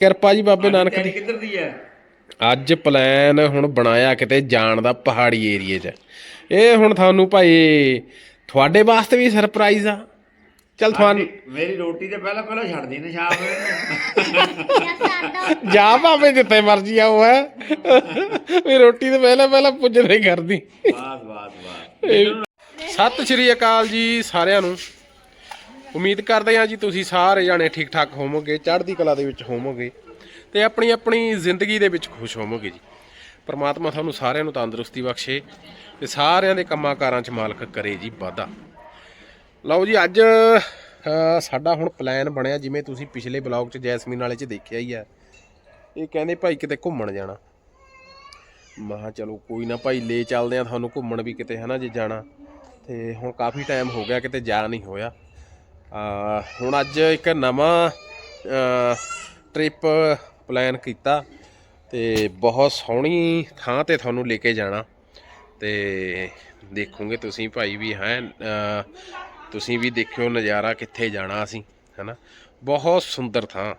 ਕਿਰਪਾ ਜੀ ਬਾਬੇ ਨਾਨਕ ਦੀ। ਕਿੱਧਰ ਦੀ ਹੈ ਅੱਜ ਪਲਾਨ ਹੁਣ ਬਣਾਇਆ ਕਿਤੇ ਜਾਣ ਦਾ ਪਹਾੜੀ ਏਰੀਏ 'ਚ। ਇਹ ਹੁਣ ਤੁਹਾਨੂੰ ਭਾਈ ਤੁਹਾਡੇ ਵਾਸਤੇ ਵੀ ਸਰਪ੍ਰਾਈਜ਼ ਆ। ਚਲ ਤੁਹਾਨੂੰ ਮੇਰੀ ਰੋਟੀ ਤੇ ਪਹਿਲਾਂ ਪਹਿਲਾਂ ਛੱਡਦੀ ਨੇ ਸ਼ਾਮ ਜਾ ਭਾਵੇਂ ਜਿੱਥੇ ਮਰਜ਼ੀ ਆਓ ਹੈ। ਵੀ ਰੋਟੀ ਤੇ ਪਹਿਲਾਂ ਪਹਿਲਾਂ ਪੁੱਜਦੇ ਕਰਦੀ। ਬਾਸ ਬਾਸ ਬਾਸ ਸਤਿ ਸ਼੍ਰੀ ਅਕਾਲ ਜੀ ਸਾਰਿਆਂ ਨੂੰ। ਉਮੀਦ ਕਰਦੇ ਹਾਂ ਜੀ ਤੁਸੀਂ ਸਾਰੇ ਜਾਣੇ ਠੀਕ ਠਾਕ ਹੋਵੋਗੇ, ਚੜ੍ਹਦੀ ਕਲਾ ਦੇ ਵਿੱਚ ਹੋਵੋਗੇ ਤੇ ਆਪਣੀ ਆਪਣੀ ਜ਼ਿੰਦਗੀ ਦੇ ਵਿੱਚ ਖੁਸ਼ ਹੋਵੋਗੇ ਜੀ। ਪਰਮਾਤਮਾ ਤੁਹਾਨੂੰ ਸਾਰਿਆਂ ਨੂੰ ਤੰਦਰੁਸਤੀ ਬਖਸ਼ੇ ਤੇ ਸਾਰਿਆਂ ਦੇ ਕੰਮਾਂ ਕਾਰਾਂ 'ਚ ਮਾਲਕ ਕਰੇ ਜੀ ਵਾਧਾ। ਲਓ ਜੀ ਅੱਜ ਸਾਡਾ ਹੁਣ ਪਲਾਨ ਬਣਿਆ ਜਿਵੇਂ ਤੁਸੀਂ ਪਿਛਲੇ ਬਲੌਗ 'ਚ ਜੈਸਮੀਨ ਵਾਲੇ 'ਚ ਦੇਖਿਆ ਹੀ ਆ। ਇਹ ਕਹਿੰਦੇ ਭਾਈ ਕਿਤੇ ਘੁੰਮਣ ਜਾਣਾ। ਮਹਾ ਚਲੋ ਕੋਈ ਨਾ ਭਾਈ, ਲੈ ਚੱਲਦੇ ਆ ਤੁਹਾਨੂੰ ਘੁੰਮਣ ਵੀ ਕਿਤੇ, ਹਨਾ, ਜੇ ਜਾਣਾ। ਤੇ ਹੁਣ ਕਾਫੀ ਟਾਈਮ ਹੋ ਗਿਆ, ਕਿਤੇ ਜਾ ਨਹੀਂ ਹੋਇਆ। ਹੁਣ ਅੱਜ ਇੱਕ ਨਵਾਂ ਟ੍ਰਿਪ ਪਲਾਨ ਕੀਤਾ ਤੇ ਬਹੁਤ ਸੋਹਣੀ ਥਾਂ ਤੇ ਤੁਹਾਨੂੰ ਲੈ ਕੇ ਜਾਣਾ। ਤੇ ਦੇਖੋਗੇ ਤੁਸੀਂ ਭਾਈ ਵੀ ਹੈ ਤੁਸੀਂ ਵੀ ਦੇਖਿਓ ਨਜ਼ਾਰਾ ਕਿੱਥੇ ਜਾਣਾ ਅਸੀਂ, ਹੈਨਾ? ਬਹੁਤ ਸੁੰਦਰ ਥਾਂ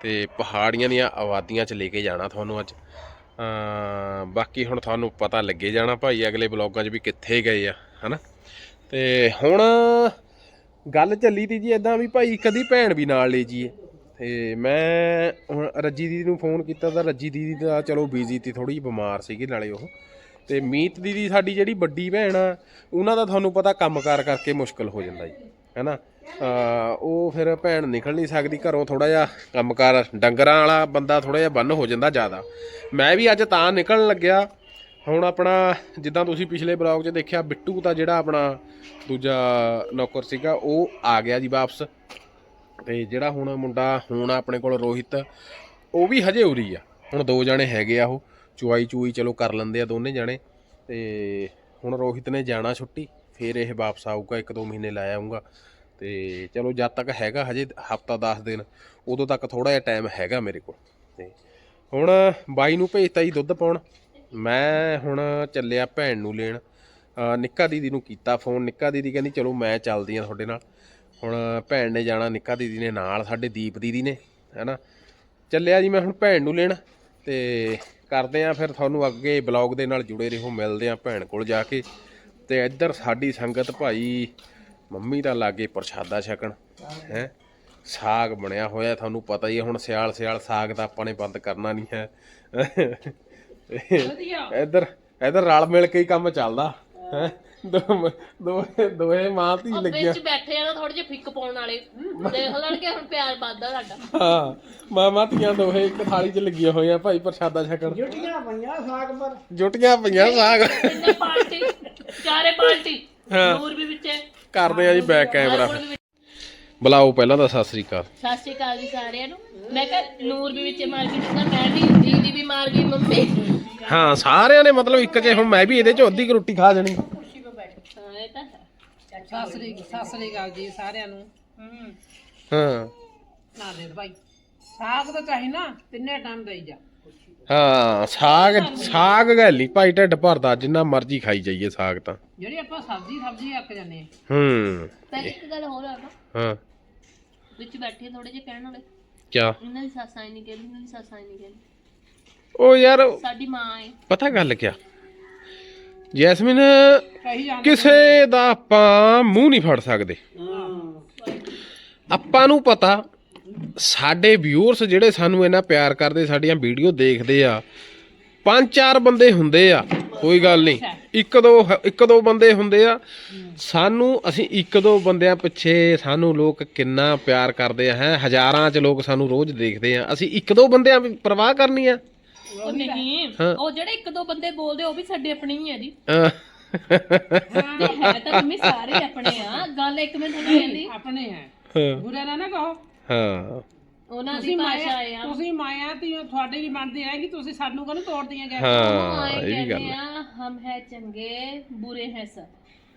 ਤੇ ਪਹਾੜੀਆਂ ਦੀਆਂ ਆਬਾਦੀਆਂ 'ਚ ਲੈ ਕੇ ਜਾਣਾ ਤੁਹਾਨੂੰ ਅੱਜ। ਬਾਕੀ ਹੁਣ ਤੁਹਾਨੂੰ ਪਤਾ ਲੱਗੇ ਜਾਣਾ ਭਾਈ ਅਗਲੇ ਬਲੌਗਾਂ 'ਚ ਵੀ ਕਿੱਥੇ ਗਏ ਆ, ਹਨਾ? ਤੇ ਹੁਣ ਗੱਲ ਚੱਲੀ ਤੀ ਜੀ ਇਦਾਂ ਵੀ ਭਾਈ ਕਦੀ ਭੈਣ ਵੀ ਨਾਲ ਲੈ ਜੀਏ। ਤੇ ਮੈਂ ਹੁਣ ਰੱਜੀ ਦੀਦੀ ਨੂੰ ਫੋਨ ਕੀਤਾ ਤਾਂ ਰੱਜੀ ਦੀਦੀ ਦਾ ਚਲੋ ਬਿਜ਼ੀ ਤੀ ਥੋੜੀ ਬਿਮਾਰ ਸੀਗੀ ਨਾਲੇ ਉਹ। ਤੇ ਮੀਤ ਦੀਦੀ ਸਾਡੀ ਜਿਹੜੀ ਵੱਡੀ ਭੈਣ ਆ, ਉਹਨਾਂ ਦਾ ਤੁਹਾਨੂੰ ਪਤਾ ਕੰਮਕਾਰ ਕਰਕੇ ਮੁਸ਼ਕਲ ਹੋ ਜਾਂਦਾ ਜੀ, ਹੈਨਾ? ਅ ਉਹ ਫਿਰ ਭੈਣ ਨਿਕਲ ਨਹੀਂ ਸਕਦੀ, ਘਰੋਂ ਥੋੜਾ ਜਿਹਾ ਕੰਮਕਾਰ, ਡੰਗਰਾਂ ਵਾਲਾ ਬੰਦਾ ਥੋੜਾ ਜਿਹਾ ਬੰਨ ਹੋ ਜਾਂਦਾ ਜ਼ਿਆਦਾ। ਮੈਂ ਵੀ ਅੱਜ ਤਾਂ ਨਿਕਲਣ ਲੱਗਿਆ ਹੁਣ ਆਪਣਾ, ਜਿੱਦਾਂ ਤੁਸੀਂ ਪਿਛਲੇ ਬਲੌਗ 'ਚ ਦੇਖਿਆ, ਬਿੱਟੂ ਤਾਂ ਜਿਹੜਾ ਆਪਣਾ ਦੂਜਾ ਨੌਕਰ ਸੀਗਾ, ਉਹ ਆ ਗਿਆ ਜੀ ਵਾਪਸ। ਤੇ ਜਿਹੜਾ ਹੁਣ ਮੁੰਡਾ, ਹੁਣ ਆਪਣੇ ਕੋਲ ਰੋਹਿਤ, ਉਹ ਵੀ ਹਜੇ ਉਰੀ ਆ। ਹੁਣ ਦੋ ਜਣੇ ਹੈਗੇ ਆ ਉਹ, ਚੁਆਈ ਚੂਈ ਚਲੋ ਕਰ ਲੈਂਦੇ ਆ ਦੋਨੇ ਜਣੇ। ਤੇ ਹੁਣ ਰੋਹਿਤ ਨੇ ਜਾਣਾ ਛੁੱਟੀ, ਫਿਰ ਇਹ ਵਾਪਸ ਆਊਗਾ, ਇੱਕ ਦੋ ਮਹੀਨੇ ਲਾ ਆਊਗਾ। ਤੇ ਚਲੋ ਜਦ ਤੱਕ ਹੈਗਾ, ਹਜੇ ਹਫਤਾ 10 ਦਿਨ, ਉਦੋਂ ਤੱਕ ਥੋੜਾ ਜਿਹਾ ਟਾਈਮ ਹੈਗਾ ਮੇਰੇ ਕੋਲ। ਤੇ ਹੁਣ ਬਾਈ ਨੂੰ ਭੇਜਤਾ ਜੀ ਦੁੱਧ ਪਾਉਣ। ਮੈਂ ਹੁਣ ਚੱਲਿਆ ਭੈਣ ਨੂੰ ਲੈਣ। ਨਿੱਕਾ ਦੀਦੀ ਨੂੰ ਕੀਤਾ ਫੋਨ ਨਿੱਕਾ ਦੀਦੀ ਕਹਿੰਦੀ, ਚਲੋ ਮੈਂ ਚੱਲਦੀ ਆ ਤੁਹਾਡੇ ਨਾਲ। ਹੁਣ ਭੈਣ ਨੇ ਜਾਣਾ ਨਿੱਕਾ ਦੀਦੀ ਨੇ ਨਾਲ, ਸਾਡੇ ਦੀਪ ਦੀਦੀ ਨੇ, ਹੈਨਾ? ਚੱਲਿਆ ਜੀ ਮੈਂ ਹੁਣ ਭੈਣ ਨੂੰ ਲੈਣ ਤੇ ਕਰਦੇ ਆ ਫਿਰ ਤੁਹਾਨੂੰ ਅੱਗੇ ਬਲੌਗ ਦੇ ਨਾਲ ਜੁੜੇ ਰਹੋ। ਮਿਲਦੇ ਆ ਭੈਣ ਕੋਲ ਜਾ ਕੇ। ਤੇ ਇੱਧਰ ਸਾਡੀ ਸੰਗਤ ਭਾਈ, ਮੰਮੀ ਦਾ ਲਾਗੇ ਪ੍ਰਸ਼ਾਦਾ ਛਕਣ, ਹੈ? ਸਾਗ ਬਣਿਆ ਹੋਇਆ, ਤੁਹਾਨੂੰ ਪਤਾ ਹੀ ਹੈ, ਹੁਣ ਸਿਆਲ ਸਿਆਲ ਸਾਗ ਤਾਂ ਆਪਾਂ ਨੇ ਬੰਦ ਕਰਨਾ ਨਹੀਂ ਹੈ। ਇੱਧਰ ਇੱਧਰ ਰਲ ਮਿਲ ਕੇ ਹੀ ਕੰਮ ਚੱਲਦਾ। ਹੈ? ਦੋਏ ਦੋਏ ਮਾਂ ਧੀ ਉਹ ਲੱਗਿਆ। ਵਿੱਚ ਬੈਠੇ ਆ ਨਾ ਥੋੜੇ ਜਿਹੇ ਫਿੱਕ ਪਾਉਣ ਵਾਲੇ। ਦੇਖ ਲੈਣਗੇ ਹੁਣ ਪਿਆਰ ਵੱਧਦਾ ਸਾਡਾ। ਹਾਂ ਮਾਮਾ ਧੀਆਂ ਦੋਹੇ ਇੱਕ ਥਾਲੀ 'ਚ ਲੱਗੀਆਂ ਹੋਈਆਂ ਭਾਈ ਪ੍ਰਸ਼ਾਦਾ ਛਕਣ। ਜੁਟੀਆਂ ਪਈਆਂ ਸਾਗ ਪਰ। ਜੁਟੀਆਂ ਪਈਆਂ ਸਾਗ। ਤਿੰਨੇ ਪਾਰਟੀ ਚਾਰੇ ਪਾਰਟੀ। ਹਾਂ। ਨੂਰ ਵੀ ਵਿੱਚੇ। ਕਰਦੇ ਆ ਜੀ ਬੈਕ ਕੈਮਰਾ ਨੂਰ ਵੀ ਵਿੱਚ। ਬੁਲਾਓ ਪਹਿਲਾਂ ਤਾਂ ਸਤਿ ਸ੍ਰੀ ਅਕਾਲ। ਸਤਿ ਸ਼੍ਰੀ ਅਕਾਲ ਜੀ ਸਾਰਿਆਂ ਨੂੰ। ਮੈਂ ਕਿਹਾ ਨੂਰ ਵੀ ਵਿੱਚੇ ਮਾਰ ਗਈ ਜਿੱਦਾਂ ਮੈਂ ਵੀ ਦੀਦੀ ਵੀ ਮਾਰ ਗਈ ਮੰਮੀ। ਹਾਂ ਸਾਰਿਆਂ ਨੇ ਮਤਲਬ ਇੱਕ ਜੇ ਹੁਣ ਮੈਂ ਵੀ ਇਹਦੇ 'ਚ ਅੱਧੀ ਕੁ ਰੋਟੀ ਖਾ ਜਾਣੀ। ਹਾਂ। ਜੀ ਸਾਰਿਆਂ ਨੂੰ ਨਾ ਦੇ ਭਾਈ ਸਾਗ ਤਾਂ ਚਾਹੀ ਨਾ ਤਿੰਨੇ ਟਾਈਮ ਦੇਈ ਜਾ ਹਾਂ ਸਾਗ ਸਾਗ ਗੈਲੀ ਭਾਈ ਢਿੱਡ ਭਰਦਾ ਜਿੰਨਾ ਮਰਜ਼ੀ ਖਾਈ ਜਾਈਏ ਸਾਗ ਤਾਂ। ਜਿਹੜੀ ਆਪਾਂ ਸਬਜ਼ੀ ਸਬਜ਼ੀ ਅੱਕ ਜਾਂਦੇ ਆ ਹੂੰ। ਪਹਿਲੇ ਇੱਕ ਗੱਲ ਹੋਰ ਆ ਨਾ। ਹਾਂ। ਵਿੱਚ ਬੈਠੇ ਥੋੜੇ ਜਿਹੇ ਕਹਿਣ ਵਾਲੇ। ਕਿਆ? ਇਹਨਾਂ ਦੀ ਸੱਸ ਨਹੀਂ ਕਹਿੰਦੀ ਇਹਨਾਂ ਦੀ ਸੱਸ ਨਹੀਂ ਕਹਿੰਦੀ। ਉਹ ਯਾਰ ਸਾਡੀ ਮਾਂ ਹੈ ਪਤਾ ਗੱਲ ਕਿਆ? ਜੈਸਮਿਨ ਕਹੀ ਜਾਂਦੇ ਕਿਸੇ ਦਾ ਆਪਾਂ ਮੂੰਹ ਨਹੀਂ ਫੜ ਸਕਦੇ। ਆਪਾਂ ਨੂੰ ਪਤਾ ਸਾਡੇ ਵਿਊਅਰਸ ਜਿਹੜੇ ਸਾਨੂੰ ਇੰਨਾ ਪਿਆਰ ਕਰਦੇ ਸਾਡੀਆਂ ਵੀਡੀਓ ਦੇਖਦੇ ਆ ਪੰਜ ਚਾਰ ਬੰਦੇ ਹੁੰਦੇ ਆ ਕੋਈ ਗੱਲ ਨਹੀਂ। ਇੱਕ ਦੋ ਇੱਕ ਦੋ ਬੰਦੇ ਹੁੰਦੇ ਆ। ਸਾਨੂੰ ਅਸੀਂ ਇੱਕ ਦੋ ਬੰਦਿਆਂ ਪਿੱਛੇ ਸਾਨੂੰ ਲੋਕ ਕਿੰਨਾ ਪਿਆਰ ਕਰਦੇ ਆ ਹੈ? ਹਜ਼ਾਰਾਂ ਚ ਲੋਕ ਸਾਨੂੰ ਰੋਜ਼ ਦੇਖਦੇ ਆ। ਅਸੀਂ ਇੱਕ ਦੋ ਬੰਦਿਆਂ ਦੀ ਪਰਵਾਹ ਕਰਨੀ ਆ। ਉਹ ਨਹੀਂ ਹਾਂ। ਉਹ ਜਿਹੜੇ ਇੱਕ ਦੋ ਬੰਦੇ ਬੋਲਦੇ ਉਹ ਵੀ ਸਾਡੇ ਆਪਣੇ ਹੀ ਆ ਜੀ। ਅਹ ਤੇ ਹੈ ਤਾਂ ਮੰਮੀ ਸਾਰੇ ਆਪਣੇ ਆ। ਗੱਲ ਇੱਕ ਮਿੰਟ ਤੁਹਾਨੂੰ ਕਹਿੰਦੀ ਆਪਣੇ ਹੈ ਹਾਂ। ਬੁਰਾ ਨਾ ਨਾ ਕਹੋ। ਹਾਂ। ਉਹਨਾਂ ਦੀ ਤੁਸੀਂ ਭਾਸ਼ਾ ਮਾਇਆ ਆ। ਤੁਸੀਂ ਮਾਇਆ ਤੀ ਤੁਹਾਡੇ ਵੀ ਬਣਦੀ ਹੈ ਕਿ ਤੁਸੀਂ ਸਾਨੂੰ ਤੋੜਦੀਆਂ ਗਏ ਹਾਂ ਆਏ ਇਹ ਵੀ ਗੱਲ ਕਹਿੰਦੇ ਹੈ। ਆ ਹਮ ਹੈ ਚੰਗੇ ਬੁਰੇ ਹੈ ਸਭ।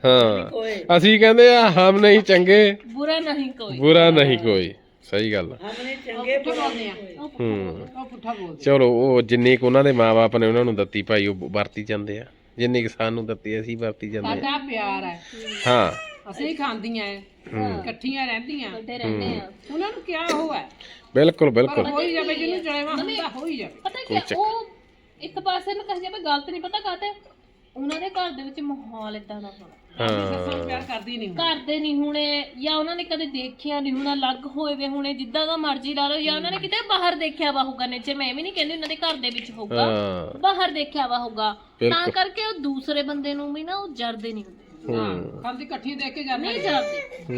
ਹਾਂ। ਅਸੀਂ ਕਹਿੰਦੇ ਆ ਹਮ ਨਹੀਂ ਚੰਗੇ। ਬੁਰਾ ਨਹੀਂ ਕੋਈ। ਬੁਰਾ ਨਹੀਂ ਕੋਈ। ਸਹੀ ਗੱਲ ਆ। ਪੁੱਠਾ ਬੋਲਦੇ ਆ। ਹੂੰ। ਉਹ ਪੁੱਠਾ ਬੋਲਦੇ ਚਲੋ ਉਹ ਜਿੰਨੀ ਕੁ ਉਹਨਾਂ ਦੇ ਮਾਪੇ ਨੇ ਉਹਨਾਂ ਨੂੰ ਦਿੱਤੀ ਭਾਈ ਉਹ ਵਰਤੀ ਜਾਂਦੇ ਆ। ਜਿੰਨੀ ਕੁ ਸਾਨੂੰ ਦਿੱਤੀ ਅਸੀਂ ਵਰਤੀ ਜਾਂਦੇ ਆ। ਸਾਡਾ ਪਿਆਰ ਹੈ। ਹਾਂ। ਅਸੀਂ ਖਾਂਦੀਆਂ ਐ ਇਕੱਠੀਆਂ ਰਹਿੰਦੀਆਂ। ਇਕੱਠੇ ਰਹਿੰਦੇ ਆ। ਉਹਨਾਂ ਨੂੰ ਕਿਆ ਹੋਇਆ ਬਿਲਕੁਲ ਬਿਲਕੁਲ। ਹੋ ਹੀ ਜਾਵੇ ਜਿਹਨੂੰ ਜਲੇਵਾ ਹੁੰਦਾ ਹੋ ਹੀ ਜਾਵੇ। ਪਤਾ ਕੀ ਉਹ ਇੱਕ ਪਾਸੇ ਨੂੰ ਕਹੇ ਜਾਵੇ ਗਲਤ ਨਹੀਂ ਪਤਾ ਕਾਤੇ ਉਹਨਾਂ ਦੇ ਘਰ ਦੇ ਵਿੱਚ ਮਾਹੌਲ ਇਦਾਂ ਦਾ ਹੋਣਾ। ਸੱਸਾਂ ਨੂੰ ਪਿਆਰ ਕਰਦੀ ਨਹੀਂ ਕਰਦੇ ਨਹੀਂ ਹੁਣੇ ਜਾਂ ਉਹਨਾਂ ਨੇ ਕਦੇ ਦੇਖਿਆ ਨਹੀਂ ਹੁਣ ਅਲੱਗ ਹੋਏ ਵੇ ਹੁਣੇ ਜਿੱਦਾਂ ਦਾ ਮਰਜ਼ੀ ਲਾ ਲਓ ਜਾਂ ਉਹਨਾਂ ਨੇ ਕਿਤੇ ਬਾਹਰ ਦੇਖਿਆ ਵਾ ਹੋਊਗਾ ਨੇਚਰ ਮੈਂ ਇਹ ਵੀ ਨਹੀਂ ਕਹਿੰਦੀ ਉਹਨਾਂ ਦੇ ਘਰ ਦੇ ਵਿੱਚ ਹੋਊਗਾ ਹਾਂ। ਬਾਹਰ ਦੇਖਿਆ ਵਾ ਹੋਊਗਾ। ਤਾਂ ਕਰਕੇ ਉਹ ਦੂਸਰੇ ਬੰਦੇ ਨੂੰ ਵੀ ਨਾ ਉਹ ਜਰਦੇ ਨਹੀਂ ਹੁੰਦੇ। ਹਾਂ। ਖਾਂਦੀ ਇਕੱਠੀ ਦੇਖ ਕੇ ਜਾਂਦੇ ਨਹੀਂ ਜਰਦੇ ਹੂੰ।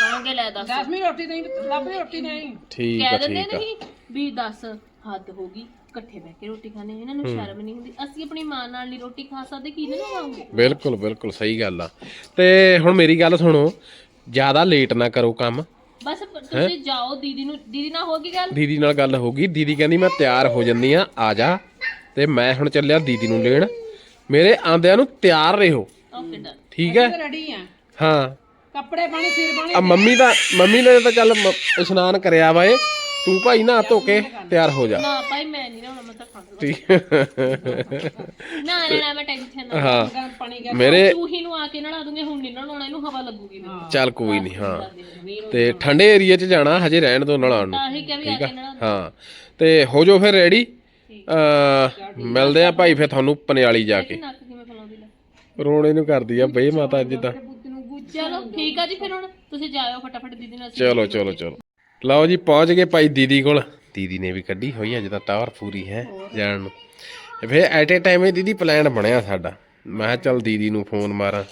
ਕਹਾਂਗੇ ਲੈ ਦੱਸ। ਦਸਵੀਂ ਰੋਟੀ ਨਹੀਂ ਲੱਭੀ ਰੋਟੀ ਨਹੀਂ ਠੀਕ ਆ ਕਹਿ ਦਿੰਦੇ ਠੀਕ ਆ। ਨਹੀਂ ਵੀ ਦੱਸ ਹੱਦ ਹੋ ਗਈ ਇਕੱਠੇ ਬਹਿ ਕੇ ਰੋਟੀ ਖਾਣੇ ਇਹਨਾਂ ਨੂੰ ਸ਼ਰਮ ਨਹੀਂ ਹੁੰਦੀ। ਅਸੀਂ ਆਪਣੀ ਮਾਂ ਨਾਲ ਨਹੀਂ ਰੋਟੀ ਖਾ ਸਕਦੇ ਕਿਹਦੇ ਨਾਲ ਖਾਵਾਂਗੇ? ਬਿਲਕੁਲ ਬਿਲਕੁਲ ਸਹੀ ਗੱਲ ਆ। ਤੇ ਹੁਣ ਮੇਰੀ ਗੱਲ ਸੁਣੋ ਜ਼ਿਆਦਾ ਲੇਟ ਨਾ ਕਰੋ ਕੰਮ। ਬਸ ਪ- ਤੁਸੀਂ ਜਾਓ ਦੀਦੀ ਨੂੰ ਦੀਦੀ ਨਾਲ ਹੋ ਗਈ ਗੱਲ? ਦੀਦੀ ਨਾਲ ਗੱਲ ਹੋ ਗਈ। ਦੀਦੀ ਕਹਿੰਦੀ ਮੈਂ ਤਿਆਰ ਹੋ ਜੰਨੀ ਆ ਆ ਜਾ। ਤੇ ਮੈਂ ਹੁਣ ਚੱਲਿਆ ਦੀਦੀ ਨੂੰ ਲੈਣ। ਮੇਰੇ ਆਂਦਿਆਂ ਨੂੰ ਤਿਆਰ ਰਹੋ। ਓਕੇ ਡਨ ਠੀਕ ਹੈ? ਰੈਡੀ ਆ ਹਾਂ ਕੱਪੜੇ ਪਾਣੀ ਸਿਰ ਪਾਣੀ ਆ ਮੰਮੀ ਦਾ ਮੰਮੀ ਨੇ ਤਾਂ ਚੱਲ ਮ- ਇਸ਼ਨਾਨ ਕਰਿਆ ਵਾ ਏ ਤੂੰ ਭਾਈ ਨਾ ਧੋ ਕੇ ਤਿਆਰ ਹੋ ਜਾ। ਨਾ ਭਾਈ ਮੈਂ ਨਹੀਂ ਨਾ ਮੈਂ ਤਾਂ ਖਾਂਦਾ ਠੀਕ। ਨਾ ਨਾ ਨਾ ਮੈਂ ਟੈਨਸ਼ਨ ਨਾ ਹਾਂ। ਗਰਮ ਪਾਣੀ ਗਿਆ ਮੇਰੇ ਚੂਹੀ ਨੂੰ ਆ ਕੇ ਨਲਾ ਦੂੰਗੇ ਹੁਣ ਨਹੀਂ ਨਲਾਉਣਾ ਇਹਨੂੰ ਹਵਾ ਲੱਗੂਗੀ ਮੈਨੂੰ। ਚੱਲ ਕੋਈ ਨਹੀਂ ਹਾਂ। ਤੇ ਠੰਡੇ ਏਰੀਆ 'ਚ ਜਾਣਾ ਹਜੇ ਰਹਿਣ ਦੋ ਨਲਾਉਣ ਨੂੰ। ਤਾਂ ਹੀ ਕਿਹਾ ਵੀ ਆ ਕੇ ਨਲਾ ਹਾਂ। ਤੇ ਹੋ ਜਾਓ ਫਿਰ ਰੈਡੀ ਅ ਮਿਲਦੇ ਆ ਭਾਈ ਫਿਰ ਤੁਹਾਨੂੰ ਪਨਿਆਲੀ ਜਾ ਕੇ। ਰੋਣੇ ਨੂੰ ਕਰਦੀ ਆ ਬਈ ਮਾਤਾ ਜਿੱਦਾਂ। ਚਲੋ ਠੀਕ ਆ ਜੀ ਫਿਰ ਹੁਣ। ਤੁਸੀਂ ਜਾਇਓ ਫਟਾਫਟ ਦੀਦੀ ਨਾਲ। ਚਲੋ ਚਲੋ ਚਲੋ। ਲਓ ਜੀ ਪਹੁੰਚ ਗਏ ਭਾਈ ਦੀਦੀ ਕੋਲ। ਦੀਦੀ ਨੇ ਵੀ ਕੱਢੀ ਹੋਈ ਅੱਜ ਤਾਂ ਟਾਵਰ ਪੂਰੀ ਹੈ ਜਾਣ ਨੂੰ। ਫਿਰ ਐਟ ਏ ਟਾਈਮ ਇਹ ਦੀਦੀ ਪਲਾਨ ਬਣਿਆ ਸਾਡਾ। ਮੈਂ ਕਿਹਾ ਚੱਲ ਦੀਦੀ ਨੂੰ ਫੋਨ ਮਾਰਾਂ।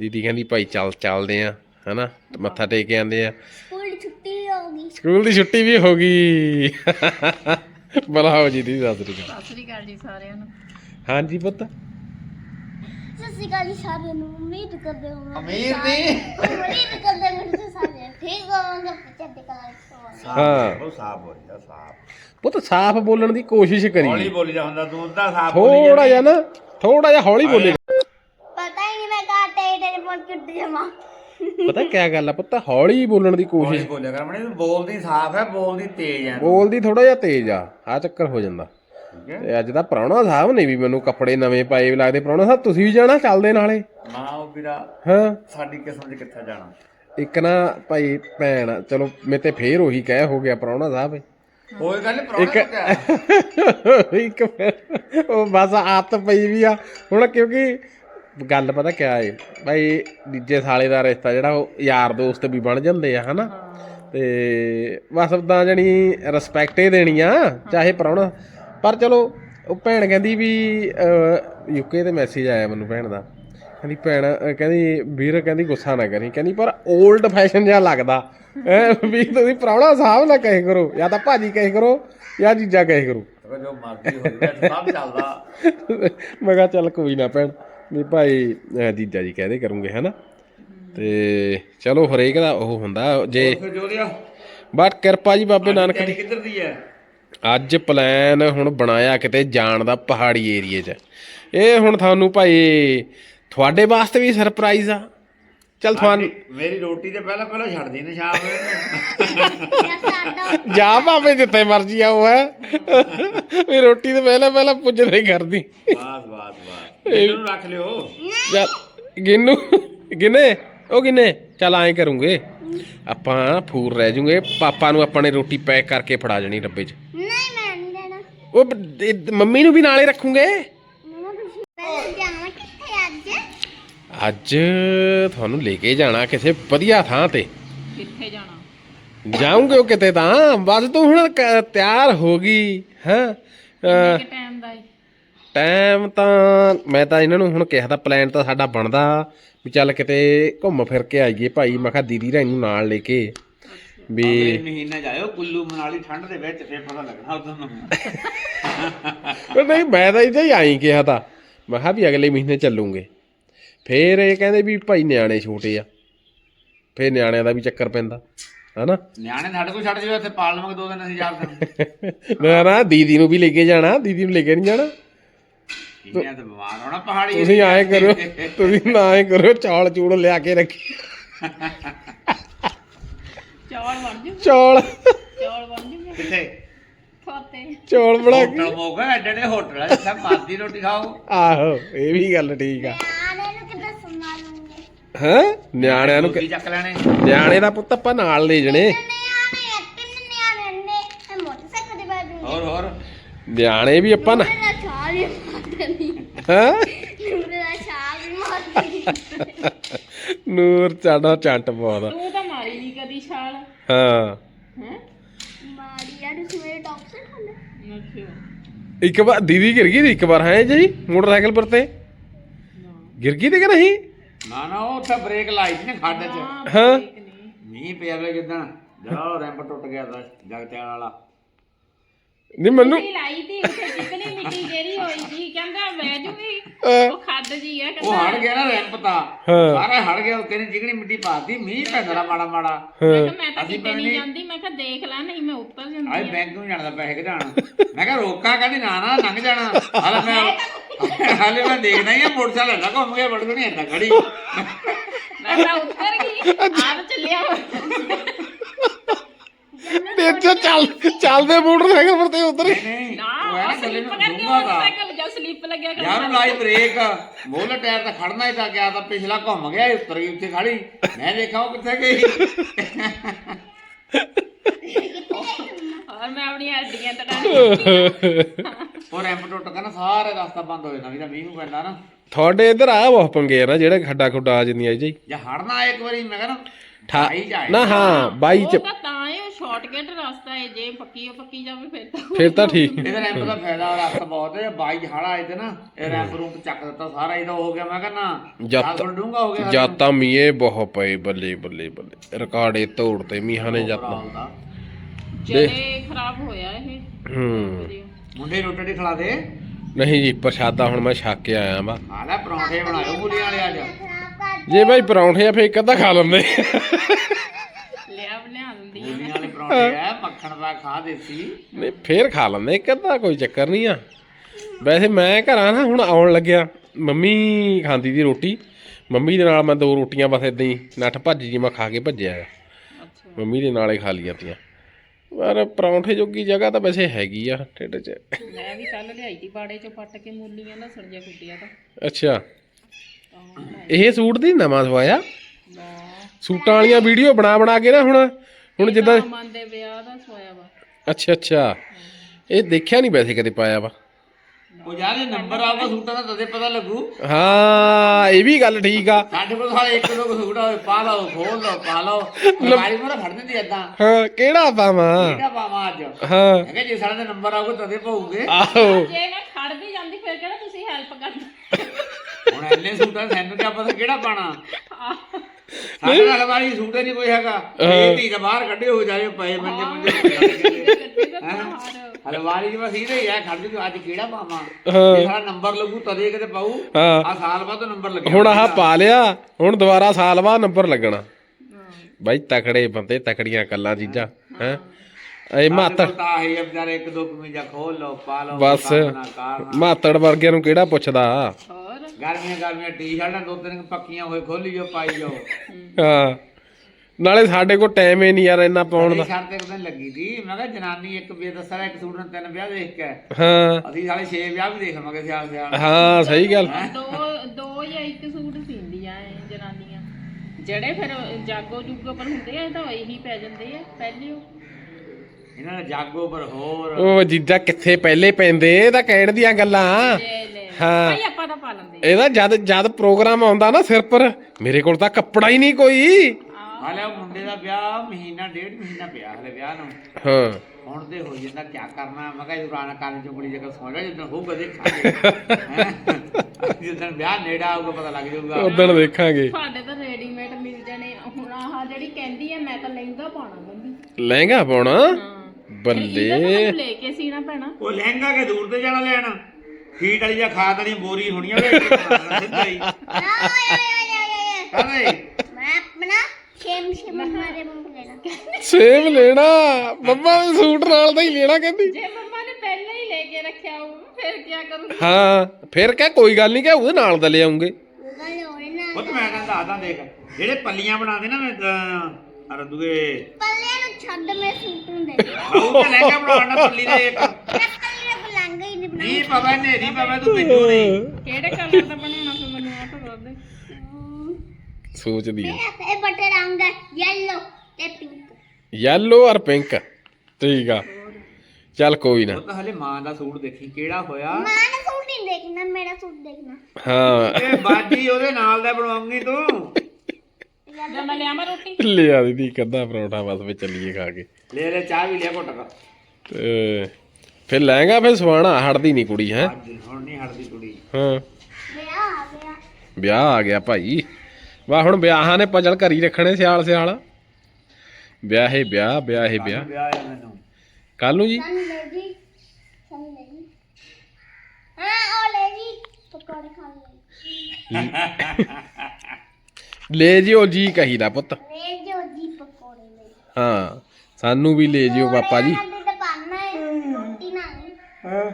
ਦੀਦੀ ਕਹਿੰਦੀ ਭਾਈ ਚੱਲ ਚੱਲਦੇ ਆ। ਹਨਾ? ਮੱਥਾ ਟੇਕ ਕੇ ਆਂਦੇ ਆ। ਸਕੂਲ ਛੁੱਟੀ ਹੋ ਗਈ। ਸਕੂਲ ਦੀ ਛੁੱਟੀ ਵੀ ਹੋ ਗਈ। ਬੁਲਾਓ ਜੀ ਦੀ ਸਤਿ ਸ੍ਰੀ ਅਕਾਲ। ਸਤਿ ਸ੍ਰੀ ਅਕਾਲ ਜੀ ਸਾਰਿਆਂ ਨੂੰ। ਹਾਂਜੀ ਪੁੱਤ। ਸਤਿ ਸ਼੍ਰੀ ਅਕਾਲ ਜੀ ਸਾਰਿਆਂ ਨੂੰ ਉਮੀਦ ਕਰਦੇ ਹਾਂ ਅਮੀਰ ਨਹੀਂ ਉਮੀਦ ਕਰਦੇ ਹਾਂ ਕਿ ਸਾਰੇ ਠੀਕ ਹੋਵੋਗੇ ਚੜ੍ਹਦੀ ਕਲਾ ਵਿੱਚ ਹੋਵੋਗੇ। ਹਾਂ। ਉਹ ਸਾਫ਼ ਹੋ ਜਾ ਸਾਫ਼। ਪੁੱਤ ਸਾਫ਼ ਬੋਲਣ ਦੀ ਕੋਸ਼ਿਸ਼ ਹੌਲੀ ਕਰੀ ਬੋਲੀ ਜਾ ਹੁੰਦਾ ਤੂੰ ਤਾਂ ਸਾਫ਼ ਬੋਲੀ ਥੋੜਾ ਜਿਹਾ ਨਾ ਥੋੜਾ ਜਿਹਾ ਹੌਲੀ ਬੋਲੇ। ਪਤਾ ਹੀ ਨਹੀਂ ਮੈਂ ਕਾਟੇ ਟੈਲੀਫੋਨ ਕਿੱਟ ਜਮਾ ਪਤਾ ਕਿਆ ਗੱਲ ਆ ਪੁੱਤ ਹੌਲੀ ਬੋਲਣ ਦੀ ਹੌਲੀ ਕੋਸ਼ਿਸ਼ ਬੋਲਿਆ ਕਰ ਮਣੇ ਤੂੰ ਬੋਲਦੀ ਸਾਫ਼ ਹੈ ਬੋਲਦੀ ਤੇਜ਼ ਹੈ। ਬੋਲਦੀ ਥੋੜਾ ਜਿਹਾ ਤੇਜ਼ ਆ ਆ ਚੱਕਰ ਹੋ ਜਾਂਦਾ। ਤੇ ਅੱਜ ਦਾ ਪ੍ਰਾਹੁਣਾ ਸਾਹਿਬ ਨੇ ਵੀ ਮੈਨੂੰ ਕੱਪੜੇ ਨਵੇਂ ਪਾਏ ਵੀ ਲੱਗਦੇ। ਪ੍ਰਾਹੁਣਾ ਸਾਹਿਬ ਤੁਸੀਂ ਵੀ ਜਾਣਾ ਚੱਲਦੇ ਨਾਲੇ? ਨਾ ਉਹ ਵੀਰਾ ਹਾਂ। ਸਾਡੀ ਕਿਸਮ 'ਚ ਕਿੱਥੇ ਜਾਣਾ? ਇੱਕ ਨਾ ਭਾਈ ਭੈਣ ਚਲੋ ਮੇਰੇ ਤੇ ਫੇਰ ਉਹੀ ਕਹਿ ਹੋ ਗਿਆ ਪ੍ਰਾਹੁਣਾ ਸਾਹਿਬ। ਕੋਈ ਗੱਲ ਕਿਆ ਇੱਕ ਉਹ ਬਸ ਆਦਤ ਪਈ ਵੀ ਆ। ਹੁਣ ਕਿਉਂਕਿ ਗੱਲ ਪਤਾ ਕਿਆ ਏ? ਭਾਈ ਦੂਜੇ ਸਾਲੇ ਦਾ ਰਿਸ਼ਤਾ ਜਿਹੜਾ ਉਹ ਯਾਰ ਦੋਸਤ ਵੀ ਬਣ ਜਾਂਦੇ ਆ ਹਨਾ? ਤੇ ਬਸ ਉਦਾਂ ਜਣੀ ਰਿਸਪੈਕਟ ਹੀ ਦੇਣੀ ਆ ਚਾਹੇ ਪ੍ਰਾਹੁਣਾ ਪਰ ਚਲੋ ਉਹ ਭੈਣ ਕਹਿੰਦੀ ਵੀ ਯੂਕੇ ਤੇ ਮੈਸੇਜ ਆਇਆ ਮੈਨੂੰ ਭੈਣ ਦਾ। ਕਹਿੰਦੀ ਭੈਣ ਕਹਿੰਦੀ ਵੀਰ ਕਹਿੰਦੀ ਗੁੱਸਾ ਨਾ ਕਰੀ। ਕਹਿੰਦੀ ਪਰ 올ਡ ਫੈਸ਼ਨ ਜਿਹਾ ਲੱਗਦਾ। ਵੀ ਤੁਸੀਂ ਪ੍ਰਾਹੁਣਾ ਸਾਹਿਬ ਨਾ ਕਹੇ ਕਰੋ। ਜਾਂ ਤਾਂ ਭਾਜੀ ਕਹੇ ਕਰੋ ਜਾਂ ਜੀਜਾ ਕਹੇ ਕਰੋ। ਉਹ ਜੋ ਮਰਜ਼ੀ ਹੋ ਜਾਵੇ ਸਭ ਚੱਲਦਾ। ਮੈਂ ਕਿਹਾ ਚੱਲ ਕੋਈ ਨਾ ਭੈਣ। ਵੀ ਭਾਈ ਜੀਜਾ ਜੀ ਕਹਦੇ ਕਰੂੰਗੇ ਹਨਾ? ਤੇ ਚਲੋ ਹਰੇਕ ਦਾ ਉਹ ਹੁੰਦਾ। ਜੇ ਬਟ ਕਿਰਪਾ ਜੀ ਬਾਬੇ ਨਾਨਕ ਦੀ। ਕਿੱਧਰ ਦੀ ਹੈ? ਅੱਜ ਪਲਾਨ ਹੁਣ ਬਣਾਇਆ ਕਿਤੇ ਜਾਣ ਦਾ ਪਹਾੜੀ ਏਰੀਏ 'ਚ। ਇਹ ਹੁਣ ਤੁਹਾਨੂੰ ਭਾਈ ਤੁਹਾਡੇ ਵਾਸਤੇ ਵੀ ਸਰਪ੍ਰਾਈਜ਼ ਆ। ਚੱਲ ਤੁਹਾਨੂੰ ਮੇਰੀ ਰੋਟੀ ਤੇ ਪਹਿਲਾਂ ਪਹਿਲਾਂ ਛੱਡਦੀ ਨੇ ਸ਼ਾਮ ਨੂੰ। ਜਾਂ ਭਾਵੇਂ ਜਿੱਥੇ ਮਰਜ਼ੀ ਆ ਉਹ ਹੈ। ਵੀ ਰੋਟੀ ਤੇ ਪਹਿਲਾਂ ਪਹਿਲਾਂ ਪੁੱਜਦੇ ਹੀ ਕਰਦੀ। ਬਾਸ ਬਾਸ ਬਾਸ। ਇਹਨੂੰ ਰੱਖ ਲਿਓ। ਚੱਲ ਗਿੰਨੂ ਗਿਨੇ ਉਹ ਗਿਨੇ ਚੱਲ ਐਂ ਕਰੂੰਗੇ। ਆਪਾਂ ਫੂਰ ਰਹਿ ਜੂਗੇ ਪਾਪਾ ਨੂੰ ਆਪਾਂ ਨੇ ਰੋਟੀ ਪੈਕ ਕਰਕੇ ਫੜਾ ਜਣੀ ਡੱਬੇ 'ਚ। ਨਹੀਂ ਮੈਂ ਨਹੀਂ ਲੈਣਾ। ਉਹ ਬ- ਇਹ ਮੰਮੀ ਨੂੰ ਵੀ ਨਾਲੇ ਰੱਖੂਗੇ? ਮਮਾ ਤੁਸੀਂ ਪਹਿਲਾਂ ਜਾਣਾ ਕਿੱਥੇ ਅੱਜ? ਅੱਜ ਤੁਹਾਨੂੰ ਲੈ ਕੇ ਜਾਣਾ ਕਿਸੇ ਵਧੀਆ ਥਾਂ ਤੇ। ਕਿੱਥੇ ਜਾਣਾ? ਜਾਉਂਗੇ ਉਹ ਕਿਤੇ ਤਾਂ ਬਸ ਤੂੰ ਹੁਣ ਕ- ਤਿਆਰ ਹੋ ਗਈ ਹਾਂ? ਕਿ ਟਾਈਮ ਦਾ ਏ? ਟਾਈਮ ਤਾਂ ਮੈਂ ਤਾਂ ਇਹਨਾਂ ਨੂੰ ਹੁਣ ਕਿਹਾ ਤਾਂ ਪਲਾਨ ਤਾਂ ਸਾਡਾ ਬਣਦਾ। ਵੀ ਚੱਲ ਕਿਤੇ ਘੁੰਮ ਫਿਰ ਕੇ ਆਈਏ ਭਾਈ। ਮੈਂ ਕਿਹਾ ਦੀਦੀ ਰਾਂ ਨੂੰ ਨਾਲ ਲੈ ਕੇ ਵੀ ਮਹੀਨਾ ਜਾਇਓ ਕੁੱਲੂ ਮਨਾਲੀ ਠੰਡ ਦੇ ਵਿੱਚ ਫੇਰ ਪਤਾ ਲੱਗਣਾ ਉਦੋਂ ਨੂੰ। ਨਹੀਂ ਮੈਂ ਤਾਂ ਇੱਥੇ ਹੀ ਆਈ ਕਿਹਾ ਤਾਂ। ਮੈਂ ਕਿਹਾ ਵੀ ਅਗਲੇ ਮਹੀਨੇ ਚੱਲੂਗੇ। ਫੇਰ ਇਹ ਕਹਿੰਦੇ ਵੀ ਭਾਈ ਨਿਆਣੇ ਛੋਟੇ ਆ। ਫੇਰ ਨਿਆਣਿਆਂ ਦਾ ਵੀ ਚੱਕਰ ਪੈਂਦਾ ਹਨਾ? ਨਿਆਣੇ ਸਾਡੇ ਕੋਲ ਛੱਡ ਜਿਓ ਇੱਥੇ ਪਾਲ ਲਵਾਂਗੇ ਦੋ ਦਿਨ ਅਸੀਂ ਜਾ ਕੇ ਨਾ ਨਾ ਦੀਦੀ ਨੂੰ ਵੀ ਲੈ ਕੇ ਜਾਣਾ ਦੀਦੀ ਨੂੰ ਲੈ ਕੇ ਨਹੀਂ ਜਾਣਾ। ਇਹਨੇ ਤਾਂ ਬਿਮਾਰ ਹੋਣਾ ਪਹਾੜੀ ਤੁਸੀਂ ਆਏ ਕਰੋ ਤੁਸੀਂ ਨਾ ਆਏ ਕਰੋ ਚੌਲ ਚੂੜ ਲਿਆ ਕੇ ਰੱਖੀ। ਚੌਲ ਬਣ ਜੂ ਚੌਲ। ਚੌਲ ਬਣ ਜੂ ਕਿੱਥੇ? ਖਾਤੇ ਚੌਲ ਬਣਾ ਕੇ। ਹੋਟਲ ਮੋਗਾ ਐਡੇ ਐਡੇ ਹੋਟਲ ਆ ਜਿੱਥੇ ਮਰਜ਼ੀ ਰੋਟੀ ਖਾਓ। ਆਹੋ ਇਹ ਵੀ ਗੱਲ ਠੀਕ ਆ। ਆਣੇ ਨੂੰ ਕਿੱਦਾਂ ਸੰਭਾਲੂੰਗੇ? ਹੈ? ਨਿਆਣਿਆਂ ਨੂੰ ਕੀ ਚੱਕ ਲੈਣੇ। ਨਿਆਣੇ ਦਾ ਪੁੱਤ ਆਪਾਂ ਨਾਲ ਲੈ ਜਣੇ। ਨਿਆਣੇ ਤਿੰਨ ਨਿਆਣੇ ਨੇ ਮੋਟਰਸਾਈਕਲ ਦੇ ਬਾਅਦ ਨੂੰ ਹੋਰ ਹੋਰ। ਨਿਆਣੇ ਵੀ ਆਪਾਂ ਨਾ ਮੇਰਾ ਛਾਲ ਹੀ ਮਾਰਦੇ ਨਹੀਂ ਹੈ? ਮੇਰਾ ਛਾਲ ਹੀ ਮਾਰਦੇ। ਨੂਰ ਚਾਡਾ ਚੰਟ ਪਾਉਂਦਾ ਤੂੰ ਤਾਂ ਮਾਰੀ ਨਹੀਂ ਕਦੀ ਛਾਲ। ਹਾਂ। ਹੈ? ਅੱਛਾ। ਇੱਕ ਵਾਰ ਦੀਦੀ ਗਿਰ ਗਈ ਸੀ ਇੱਕ ਵਾਰ ਹੈ ਜੀ ਮੋਟਰਸਾਈਕਲ ਪਰ ਤੇ। ਗਿਰ ਗਈ ਤੇ ਕਿ ਨਹੀਂ? ਨਾ ਨਾ ਉਹ ਉੱਥੇ ਬ੍ਰੇਕ ਲਾਈ ਸੀ ਨਾ ਖੱਡ 'ਚ। ਹਾਂ। ਮੀਂਹ ਪਿਆ ਵੇ ਜਦੋਂ ਰੈਂਪ ਟੁੱਟ ਗਿਆ ਤਾਂ ਜਗਤਿਆਲ ਵਾਲਾ। ਨਹੀਂ ਮੈਨੂੰ ਮਿੱਟੀ ਲਾਈ ਤੀ ਉੱਥੇ ਚਿਕਨੀ ਮਿੱਟੀ ਜਿਹੜੀ ਹੋਈ ਸੀ ਕਹਿੰਦਾ ਬਹਿ ਜੂਗੀ ਉਹ ਖੱਡ ਜੀ ਆ ਉਹ ਹੜ ਗਿਆ ਨਾ ਰੈਂਪ ਤਾਂ। ਹਾਂ। ਸਾਰਾ ਹੜ ਗਿਆ ਉਹ ਕਹਿੰਦੇ ਜਿਗਣੀ ਮਿੱਟੀ ਪਾਤੀ ਮੀਂਹ ਪੈਂਦਾ ਮਾੜਾ ਮਾੜਾ। ਹਾਂ। ਮੈਂ ਕਿਹਾ ਮੈਂ ਤਾਂ ਅਸੀਂ ਕਿਤੇ ਨਹੀਂ ਜਾਂਦੀ ਮੈਂ ਕਿਹਾ ਦੇਖ ਲੈ ਨਹੀਂ ਮੈਂ ਉੱਤਰ ਆਏ ਜਾਂਦੀ ਆ। ਬੈਂਕ ਨੂੰ ਜਾਣਾ ਪੈਸੇ ਕਢਾਣ ਮੈਂ ਕਿਹਾ ਰੋਕਾ ਕਹਿੰਦੀ ਨਾ ਨਾ ਲੰਘ ਜਾਣਾ। ਹਾਲੇ ਮੈਂ ਹਾਲੇ ਮੈਂ ਦੇਖਦਾ ਹੀ ਆ ਮੋਟਰਸਾਈਕਲ ਨਾ ਘੁੰਮ ਕੇ ਵੜ ਨਹੀਂ ਏਦਾਂ ਖੜੀ। ਮੈਂ ਤਾਂ ਉੱਤਰ ਗਈ ਆਪ ਚੱਲਿਆ। ਤੇ ਇੱਥੇ ਚੱਲ ਚੱਲਦੇ ਮੋਟਰਸਾਈਕਲ ਪਰ ਤੇ ਉਧਰ ਨਹੀਂ ਨਾ ਉਹ ਥੱਲੇ ਸਲਿੱਪ ਨੂੰ ਕਰਕੇ ਡੂੰਘਾ ਦਾ ਮੋਟਰਸਾਈਕਲ ਜਾਂ ਸਲਿੱਪ ਲੱਗਿਆ ਕਰ ਯਾਰ ਲਾਈ ਬ੍ਰੇਕ। ਮੋਹਲਾ ਟਾਇਰ ਤਾਂ ਖੜਨਾ ਹੀ ਤਾਂ ਗਿਆ ਤਾਂ ਪਿਛਲਾ ਘੁੰਮ ਗਿਆ ਇਹ ਉੱਤਰ ਗਈ ਉੱਥੇ ਖੜੀ। ਮੈਂ ਦੇਖਾਂ ਉਹ ਕਿੱਥੇ ਗਈ। ਔਰ ਮੈਂ ਆਪਣੀਆਂ ਹੱਡੀਆਂ ਤੜਾਣੀ ਉਹ ਰੈਂਪ ਟੁੱਟ ਗਿਆ ਨਾ ਸਾਰੇ ਰਸਤਾ ਬੰਦ ਹੋ ਜਾਂਦਾ ਵੀ ਤਾਂ ਮੀਂਹ ਨੂੰ ਪੈਂਦਾ ਨਾ। ਤੁਹਾਡੇ ਇੱਧਰ ਆ ਬਹੁਤ ਪੰਗੇ ਆ ਨਾ ਜਿਹੜੇ ਖੱਡਾ ਖੁੱਡਾ ਆ ਜਾਂਦੀਆਂ ਜੀ ਜੇ ਹੜਨਾ ਇੱਕ ਵਾਰੀ ਮੈਂ ਕਹਿੰਦਾ। ਠਾ ਜਾਏ। ਨਾ ਹਾਂ ਬਾਈ ਉਹ ਚ ਤਾਂ ਤਾਂ ਹੈ ਉਹ ਸ਼ਾਰਟਕਟ ਰਸਤਾ ਹੈ ਜੇ ਪੱਕੀ ਉਹ ਪੱਕੀ ਜਾਵੇ ਫਿਰ ਤਾਂ ਫਿਰ ਤਾਂ ਠੀਕ। ਇਹਦਾ ਰੈਂਪ ਦਾ ਫਾਇਦਾ ਰਸਤਾ ਬਹੁਤ ਹੈ ਬਾਈ ਹੜ ਆਏ ਤੇ ਨਾ ਇਹ ਰੈਂਪ ਰੂਪ ਚੱਕ ਦਿੱਤਾ ਸਾਰਾ ਇਹਦਾ ਹੋ ਗਿਆ ਮੈਂ ਕਹਿੰਦਾ ਜੱਤ- ਜੱਤ ਡੂੰਗਾ ਹੋ ਗਿਆ ਜਦ ਤਾਂ ਮੀਏ ਬਹੁਤ ਪਏ ਬੱਲੇ ਬੱਲੇ ਬੱਲੇ। ਰਿਕਾਰਡੇ ਤੋੜਤੇ ਮੀਹਾਂ ਨੇ ਜਦ ਤਾਂ ਹੁੰਦਾ ਜਦੇ ਖਰਾਬ ਹੋਇਆ ਇਹ। ਹੂੰ। ਮੁੰਡੇ ਨੂੰ ਰੋਟੀ ਖਿਲਾ ਦੇ। ਨਹੀਂ ਜੀ ਪ੍ਰਸ਼ਾਦਾ ਹੁਣ ਮੈਂ ਛੱਕ ਕੇ ਆਇਆ ਵਾ। ਆ ਲੈ ਪਰੌਂਠੇ ਬਣਾਇਓ ਮੂਲੀਆਂ ਵਾਲੇ ਅੱਜ। ਜੇ ਭਾਈ ਪਰੌਂਠੇ ਆ ਫੇਰ ਇੱਕ ਅੱਧਾ ਖਾ ਲੈਂਦੇ। ਲਿਆ ਬਣਾ ਦਿੰਦੀ ਆ। ਮੂਲੀਆਂ ਵਾਲੇ ਪਰੌਂਠੇ ਆ ਮੱਖਣ ਦਾ ਖਾ ਦੇਸੀ। ਨਹੀਂ ਫੇਰ ਖਾ ਲੈਂਦੇ ਇੱਕ ਅੱਧਾ ਕੋਈ ਚੱਕਰ ਨਹੀਂ ਆ। ਵੈਸੇ ਮੈਂ ਘਰਾਂ ਨਾ ਹੁਣ ਆਉਣ ਲੱਗਿਆ ਮੰਮੀ ਖਾਂਦੀ ਦੀ ਰੋਟੀ। ਮੰਮੀ ਦੇ ਨਾਲ ਮੈਂ ਦੋ ਰੋਟੀਆਂ ਬਸ ਇਦਾਂ ਹੀ ਨੱਠ ਭੱਜ ਜੀ ਮੈਂ ਖਾ ਕੇ ਭੱਜਿਆ ਆ। ਅੱਛਾ। ਮੰਮੀ ਦੇ ਨਾਲ ਹੀ ਖਾ ਲੀਆਂ ਤੀਆਂ। ਪਰ ਪਰੌਂਠੇ ਜੋਗੀ ਜਗ੍ਹਾ ਤਾਂ ਵੈਸੇ ਹੈਗੀ ਆ ਢਿੱਡ 'ਚ। ਮੈਂ ਵੀ ਕੱਲ ਲਿਆਈ ਤੀ ਬਾੜੇ ਚੋਂ ਪੱਟ ਕੇ ਮੂਲੀਆਂ ਲਸਣ ਜਿਹਾ ਕੁੱਟਿਆ ਤਾਂ। ਅੱਛਾ। ਇਹ ਸੂਟ ਦੀ ਨਵਾਂ ਸਵਾਇਆ? ਸੂਟਾਂ ਵਾਲੀਆਂ ਵੀਡੀਓ ਬਣਾ ਬਣਾ ਕੇ ਨਾ ਹੁਣ ਹੁਣ ਜਿੱਦਾਂ ਮਨ ਦੇ ਵਿਆਹ ਦਾ ਸੋਇਆ ਵਾ। ਅੱਛਾ ਅੱਛਾ। ਇਹ ਦੇਖਿਆ ਨਹੀਂ ਵੈਸੇ ਕਦੇ ਪਾਇਆ ਵਾ। ਉਹ ਯਾਰ ਇਹ ਨੰਬਰ ਆਊਗਾ ਸੂਟਾਂ ਦਾ ਤਦੇ ਪਤਾ ਲੱਗੂ। ਹਾਂ ਇਹ ਵੀ ਗੱਲ ਠੀਕ ਆ। ਸਾਡੇ ਕੋਲ ਸਾਲੇ ਇੱਕ ਦੋ ਸੂਟ ਹੋਏ ਪਾ ਲਓ ਖੋਲ ਲਓ ਪਾ ਲਓ। ਲਵਾਈ ਮੋਰਾ ਫੜ ਦਿੰਦੀ ਏਦਾਂ। ਹਾਂ ਕਿਹੜਾ ਪਾਵਾਂ? ਕਿਹੜਾ ਪਾਵਾਂ ਅੱਜ? ਹਾਂ। ਮੈਂ ਕਿਹਾ ਜੇ ਸਾਡੇ ਨੰਬਰ ਆਊਗਾ ਤਦੇ ਪਾਉਗੇ ਆਹੋ। ਜੇ ਮੈਂ ਖੜ ਵੀ ਜਾਂਦੀ ਫਿਰ ਕਿਹੜਾ ਤੁਸੀਂ ਹੈਲਪ ਕਰਦੇ ਹੁਣ ਐਨੇ ਸੂਟਾਂ ਸਾਨੂੰ ਕੀ ਪਤਾ ਕਿਹੜਾ ਪਾਣਾ ਸਾਡੇ ਨਾਲ ਵਾਲੀ ਸੂਟ ਹੀ ਨਹੀਂ ਕੋਈ ਹੈਗਾ। ਇਹ ਧੀ ਦਾ ਬਾਹਰ ਕੱਢੇ ਹੋ ਜਾਏ ਪਏ ਮੰਜੇ ਮੰਜੇ ਹਲਵਾਰੀ ਜੀ ਬਸ ਇਹਦੇ ਹੀ ਆ ਖੜ ਜੂ ਅੱਜ ਕਿਹੜਾ ਪਾਵਾਂ? ਹਾਂ। ਜੇ ਸਾਡਾ ਨੰਬਰ ਲੱਗੂ ਤਦੇ ਕਿਤੇ ਪਾਉ ਆ ਸਾਲ ਬਾਅਦ ਨੰਬਰ ਲੱਗਿਆ ਹੁਣ ਆਹ ਪਾ ਲਿਆ ਹੁਣ ਦੁਬਾਰਾ ਸਾਲ ਬਾਅਦ ਨੰਬਰ ਲੱਗਣਾ। ਬਾਈ ਤਕੜੇ ਬੰਦੇ ਤਕੜੀਆਂ ਕੱਲਾਂ ਚੀਜ਼ਾਂ ਹੈ? ਇਹ ਮਾਤੜ ਤਾਂ ਹੈ ਵਿਚਾਰੇ ਇੱਕ ਦੋ ਕਮੀਜ਼ਾਂ ਖੋਲ ਲਓ ਪਾ ਲਓ ਬਸ। ਮਾਤੜ ਵਰਗਿਆਂ ਨੂੰ ਕਿਹੜਾ ਪੁੱਛਦਾ? ਗਰਮੀਆਂ ਗਰਮੀਆਂ ਟੀ-ਸ਼ਰਟਾਂ ਦੋ ਤਿੰਨ ਪੱਕੀਆਂ ਹੋਏ ਖੋਲੀ ਜਾਓ ਪਾਈ ਜਾਓ। ਹਾਂ। ਨਾਲੇ ਸਾਡੇ ਕੋਲ ਟਾਈਮ ਹੀ ਨਹੀਂ ਯਾਰ ਇੰਨਾ ਪਾਉਣ ਦਾ। ਸ਼ਰਤ ਇੱਕ ਦਿਨ ਲੱਗੀ ਸੀ। ਮੈਂ ਕਿਹਾ ਜਨਾਨੀ ਇੱਕ ਬੇਦਸਰਾ ਇੱਕ ਸੂਟ ਨਾਲ ਤਿੰਨ ਵਿਆਹ ਦੇਖ ਕੇ। ਹਾਂ। ਅਸੀਂ ਸਾਲੇ 6 ਵਿਆਹ ਵੀ ਦੇਖ ਲਵਾਂਗੇ ਸਿਆਲ ਸਿਆਲ। ਹਾਂ ਸਹੀ ਗੱਲ। ਦੋ ਦੋ ਜਾਂ ਇੱਕ ਸੂਟ ਸੀਂਦੀਆਂ ਐ ਜਨਾਨੀਆਂ। ਜਿਹੜੇ ਫਿਰ ਜਾਗੋ ਜੁਗੋ ਪਰ ਹੁੰਦੇ ਆ ਇਹ ਤਾਂ ਇਹੀ ਪੈ ਜਾਂਦੇ ਆ ਪਹਿਲੇ ਉਹ। ਇਹਨਾਂ ਜਾਗੋ ਪਰ ਹੋਰ। ਉਹ ਜੀਜਾ ਕਿੱਥੇ ਪਹਿਲੇ ਪੈਂਦੇ ਇਹ ਤਾਂ ਕਹਿਣ ਦੀਆਂ ਗੱਲਾਂ। ਹਾਂ। ਭਾਈ ਆਪਾਂ ਤਾਂ ਪਾ ਲੈਂਦੇ ਇਹਦਾ ਜਦ ਜਦ ਪ੍ਰੋਗਰਾਮ ਆਉਂਦਾ ਨਾ ਸਿਰ ਪਰ ਮੇਰੇ ਕੋਲ ਤਾਂ ਕੱਪੜਾ ਹੀ ਨਹੀਂ ਕੋਈ। ਹਾਲੇ ਉਹ ਮੁੰਡੇ ਦਾ ਵਿਆਹ ਮਹੀਨਾ ਡੇਢ ਮਹੀਨਾ ਪਿਆ ਹਲੇ ਵਿਆਹ ਨੂੰ। ਹਾਂ। ਹੁਣ ਤੇ ਹੋ ਜਾਂਦਾ ਕੀ ਕਰਨਾ ਮੈਂ ਕਿਹਾ ਪੁਰਾਣਾ ਕਾਲ ਚ ਬੜੀ ਜਗ੍ਹਾ ਸੌਂ ਜਾ ਜਦੋਂ ਹੋਊਗਾ ਦੇਖਾਂਗੇ। ਜਦੋਂ ਵਿਆਹ ਨੇੜਾ ਆਊਗਾ ਪਤਾ ਲੱਗ ਜਾਊਗਾ। ਉਦੋਂ ਦੇਖਾਂਗੇ। ਸਾਡੇ ਤਾਂ ਰੈਡੀਮੇਡ ਮਿਲ ਜਾਣੇ। ਹੁਣ ਆਹ ਜਿਹੜੀ ਕਹਿੰਦੀ ਆ ਮੈਂ ਤਾਂ ਲਹਿੰਗਾ ਪਾਣਾ ਕਹਿੰਦੀ ਲਹਿੰਗਾ ਪਾਉਣਾ? ਬੱਲੇ। ਲੈ ਕੇ ਸੀਣਾ ਪੈਣਾ। ਉਹ ਲਹਿੰਗਾ ਕੇ ਦੂਰ ਤੇ ਜਾਣਾ ਲੈਣ। ਫੀਟ ਵਾਲੀ ਜਾਂ ਖਾਦ ਵਾਲੀ ਬੋਰੀ ਹੋਣੀ ਆ ਵੇ ਸਿੱਧਾ ਹੀ ਨਾ ਓਏ ਓਏ ਓਏ ਓਏ। ਕਹਿੰਦੇ ਮੈਂ ਆਪਣਾ ਸ਼ੇਮ ਸ਼ੇਮ ਮਾਰੇ ਮੁੰਡੇ ਲੈਣਾ। ਸੇਮ ਲੈਣਾ ਮੰਮਾ ਦੇ ਸੂਟ ਨਾਲ ਦਾ ਹੀ ਲੈਣਾ ਕਹਿੰਦੀ। ਜੇ ਮੰਮਾ ਨੇ ਪਹਿਲਾਂ ਹੀ ਲੈ ਕੇ ਰੱਖਿਆ ਉਹ ਫਿਰ ਕੀ ਕਰੂੰਗੀ? ਹਾਂ ਫਿਰ ਕਹਿ ਕੋਈ ਗੱਲ ਨਹੀਂ ਕਿ ਉਹਦੇ ਨਾਲ ਦਾ ਲੈ ਆਉਂਗੇ। ਗੱਲ ਹੋਏ ਨਾ ਉਹ ਤੇ ਮੈਂ ਕਹਿੰਦਾ ਆਦਾ ਦੇਖ ਜਿਹੜੇ ਪੱਲੀਆਂ ਬਣਾਉਂਦੇ ਨਾ ਮੈਂ ਅਰ ਦੂਏ ਪੱਲੇ ਨੂੰ ਛੱਡ ਮੈਂ ਸੂਟ ਨੂੰ ਦੇ ਉਹ ਤੇ ਲਹਿੰਗਾ ਬਣਾਉਣਾ ਪੱਲੀ ਦੇ ਇੱਕ। ਨਹੀਂ ਪਵੇ ਨੇਰੀ ਪਵੇ ਤੂੰ ਮੈਨੂੰ ਨਹੀਂ ਕਿਹੜੇ ਕਲਰ ਦਾ ਬਣਾਉਣਾ ਫਿਰ ਮੈਨੂੰ ਤਾਂ ਦੱਸ ਦੇ। ਸੋਚਦੀ ਹੈ ਇਹ ਬਟੇ ਰੰਗ ਹੈ yellow ਤੇ pink ਯੈਲੋ ਔਰ ਪਿੰਕ ਠੀਕ ਆ। ਚੱਲ ਕੋਈ ਨਾ। ਉਹ ਤਾਂ ਹਲੇ ਮਾਂ ਦਾ ਸੂਟ ਦੇਖੀ ਕਿਹੜਾ ਹੋਇਆ? ਮਾਂ ਨੇ ਸੂਟ ਨਹੀਂ ਦੇਖਣਾ ਮੇਰਾ ਸੂਟ ਦੇਖਣਾ। ਹਾਂ। ਇਹ ਬਾਜੀ ਉਹਦੇ ਨਾਲ ਦਾ ਬਣਵਾਉਂਗੀ ਤੂੰ। ਜਾਂ ਮੈਂ ਲਿਆਵਾਂ ਰੋਟੀ। ਲਿਆ ਦੀਦੀ ਕੱਦਾ ਪਰੌਂਠਾ ਬਸ ਵਿੱਚ ਚੱਲੀਏ ਖਾ ਕੇ। ਲੈ ਲੈ ਚਾਹ ਵੀ ਲਿਆ ਘੁੱਟ ਤੇ ਫਿਰ ਲਹਿੰਗਾ ਫਿਰ ਸਵਾਣਾ ਹਟਦੀ ਨਹੀਂ ਕੁੜੀ ਹੈ? ਅੱਜ ਹੁਣ ਨਹੀਂ ਹਟਦੀ ਕੁੜੀ। ਹਾਂ। ਵਿਆਹ ਆ ਗਿਆ। ਵਿਆਹ ਆ ਗਿਆ ਭਾਈ। ਵਾਹ ਹੁਣ ਵਿਆਹਾਂ ਨੇ ਪਜਲ ਘਰੀ ਰੱਖਣੇ ਸਿਆਲ ਸਿਆਲ। ਵਿਆਹੇ ਵਿਆਹ ਵਿਆਹੇ ਵਿਆਹ। ਵਿਆਹ ਆ ਮੈਨੂੰ। ਕੱਲ ਨੂੰ ਜੀ? ਸਨ ਲੈ ਜੀ ਸਨ ਲੈ ਜੀ। ਹਾਂ ਉਹ ਲੈ ਜੀ ਪਕੌੜੇ ਖਾਣ ਲਈ ਲੈ ਜਿਓ ਜੀ ਕਹੀਦਾ ਪੁੱਤ। ਲੈ ਜੋ ਜੀ ਪਕੌੜੇ ਲਈ ਹਾਂ ਸਾਨੂੰ ਵੀ ਲੈ ਜਿਓ ਪਾਪਾ ਜੀ। ਨਾਲ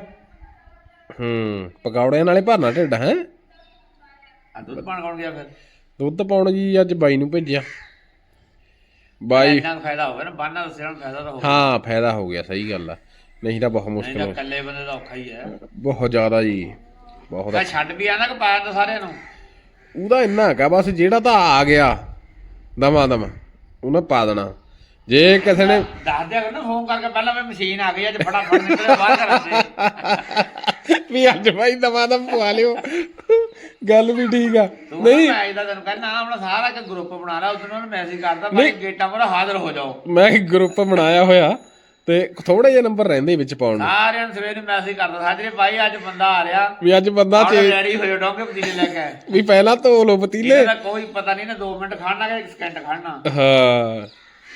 ਹੂੰ ਪਕੌੜਿਆਂ ਨਾਲੇ ਭਰਨਾ ਢਿੱਡ ਹੈ? ਆ ਦੁੱਧ ਪਾਣ ਕੌਣ ਗਿਆ ਫਿਰ? ਦੁੱਧ ਪਾਉਣ ਜੀ ਅੱਜ ਬਾਈ ਨੂੰ ਭੇਜਿਆ। ਬਾਈ ਇੰਨਾ ਫਾਇਦਾ ਹੋਵੇ ਨਾ ਬਾਨਾ ਦਾ ਸਿਰਾਂ ਫਾਇਦਾ ਤਾਂ ਹੋਵੇ ਹਾਂ ਫਾਇਦਾ ਹੋ ਗਿਆ ਸਹੀ ਗੱਲ ਆ। ਨਹੀਂ ਤਾਂ ਬਹੁਤ ਨਹੀਂ ਮੁਸ਼ਕਲ ਤਾਂ ਹੋ ਇਕੱਲੇ ਬੰਦੇ ਦਾ ਔਖਾ ਹੀ ਹੈ ਬਹੁਤ ਜ਼ਿਆਦਾ ਜੀ ਬਹੁਤ ਤਾਂ ਛੱਡ ਵੀ ਆਣਾ ਕਿ ਪਾਇਆ ਤਾਂ ਸਾਰਿਆਂ ਨੂੰ? ਉਹਦਾ ਇੰਨਾ ਹੈਗਾ ਬਸ ਜਿਹੜਾ ਤਾਂ ਆ ਗਿਆ ਦਮਾ ਦਮ ਉਹਨੇ ਪਾ ਦੇਣਾ। ਜੇ ਕਿਸੇ ਨੇ ਦੱਸ ਦਿਆ ਕਰ ਨਾ ਫੋਨ ਕਰਕੇ ਪਹਿਲਾਂ ਮੈਂ ਮਸ਼ੀਨ ਆ ਗਈ ਅੱਜ ਫਟਾਫਟ ਨਿਕਲੇ ਬਾਹਰ ਕਰਾਂਦੇ ਵੀ ਅੱਜ ਬਾਈ ਦਮਾ ਦਮ ਪਵਾ ਲਿਓ। ਗੱਲ ਵੀ ਠੀਕ ਆ। ਤੂੰ ਨਹੀਂ। ਮੈਂ ਇਹਦਾ ਤੈਨੂੰ ਕਹਿੰਦਾ ਆਪਣਾ ਸਾਰਾ ਇੱਕ ਗਰੁੱਪ ਬਣਾ ਲਾ ਉਦੋਂ ਨੂੰ ਮੈਸੇਜ ਕਰਦਾ ਭਾਈ ਗੇਟਾਂ ਪਰ ਹਾਜ਼ਰ ਹੋ ਜਾਓ। ਮੈਂ ਗਰੁੱਪ ਬਣਾਇਆ ਹੋਇਆ ਤੇ ਥੋੜੇ ਜਿਹੇ ਨੰਬਰ ਰਹਿੰਦੇ ਵਿੱਚ ਪਾਉਣ ਨੂੰ। ਸਾਰਿਆਂ ਨੂੰ ਸਵੇਰ ਮੈਸੇਜ ਕਰਦਾ ਸਾਜਰੇ ਭਾਈ ਅੱਜ ਬੰਦਾ ਆ ਰਿਹਾ। ਵੀ ਅੱਜ ਬੰਦਾ ਚੇ ਰੈਡੀ ਹੋਇਓ ਡੋਂਗੇ ਪਤੀਲੇ ਲੈ ਕੇ ਵੀ ਪਹਿਲਾਂ ਧੋ ਲੋ ਪਤੀਲੇ। ਇਹਦਾ ਕੋਈ ਪਤਾ ਨਹੀਂ ਨਾ 2 ਮਿੰਟ ਖਾਣਾ ਕਿ 1 ਸਕਿੰਟ ਖਾਣਾ ਹਾਂ।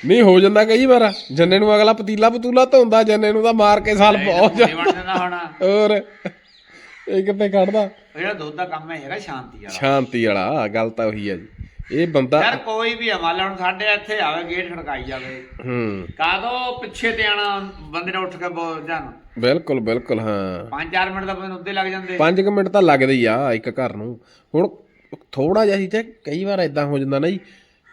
ਨਹੀਂ ਹੋ ਜਾਂਦਾ ਕਈ ਵਾਰ। ਜੰਨੇ ਨੂੰ ਅਗਲਾ ਪਤੀਲਾ ਪਤੂਲਾ ਧੋਂਦਾ ਜੰਨੇ ਨੂੰ ਤਾਂ ਮਾਰ ਕੇ ਸਾਲ ਬਹੁਤ ਜਾਂਦਾ ਹੋਣਾ। ਹੋਰ ਇਹ ਕਿੱਥੇ ਕੱਢਦਾ ਉਹ ਜਿਹੜਾ ਦੁੱਧ ਦਾ ਕੰਮ ਹੈ ਹੈਗਾ ਸ਼ਾਂਤੀ ਵਾਲਾ। ਸ਼ਾਂਤੀ ਵਾਲਾ ਗੱਲ ਤਾਂ ਉਹੀ ਆ ਜੀ। ਇਹ ਬੰਦਾ ਯਾਰ ਕੋਈ ਵੀ ਹਮਾਲ ਹੁਣ ਸਾਡੇ ਇੱਥੇ ਆਵੇ ਗੇਟ ਖੜਕਾਈ ਜਾਵੇ। ਹੂੰ। ਕਾਦੋਂ ਪਿੱਛੇ ਤੇ ਆਣਾ ਬੰਦੇ ਨੇ ਉੱਠ ਕੇ ਬੋਲ ਜਾਣ। ਬਿਲਕੁਲ ਬਿਲਕੁਲ ਹਾਂ। 5-4 ਮਿੰਟ ਤਾਂ ਬੰਦੇ ਨੂੰ ਉੱਤੇ ਲੱਗ ਜਾਂਦੇ। 5 ਮਿੰਟ ਤਾਂ ਲੱਗਦੇ ਹੀ ਆ ਇੱਕ ਘਰ ਨੂੰ। ਹੁਣ ਥੋੜਾ ਜਿਹਾ ਸੀ ਤੇ ਕਈ ਵਾਰ ਇਦਾਂ ਹੋ ਜਾਂਦਾ ਨਾ ਜੀ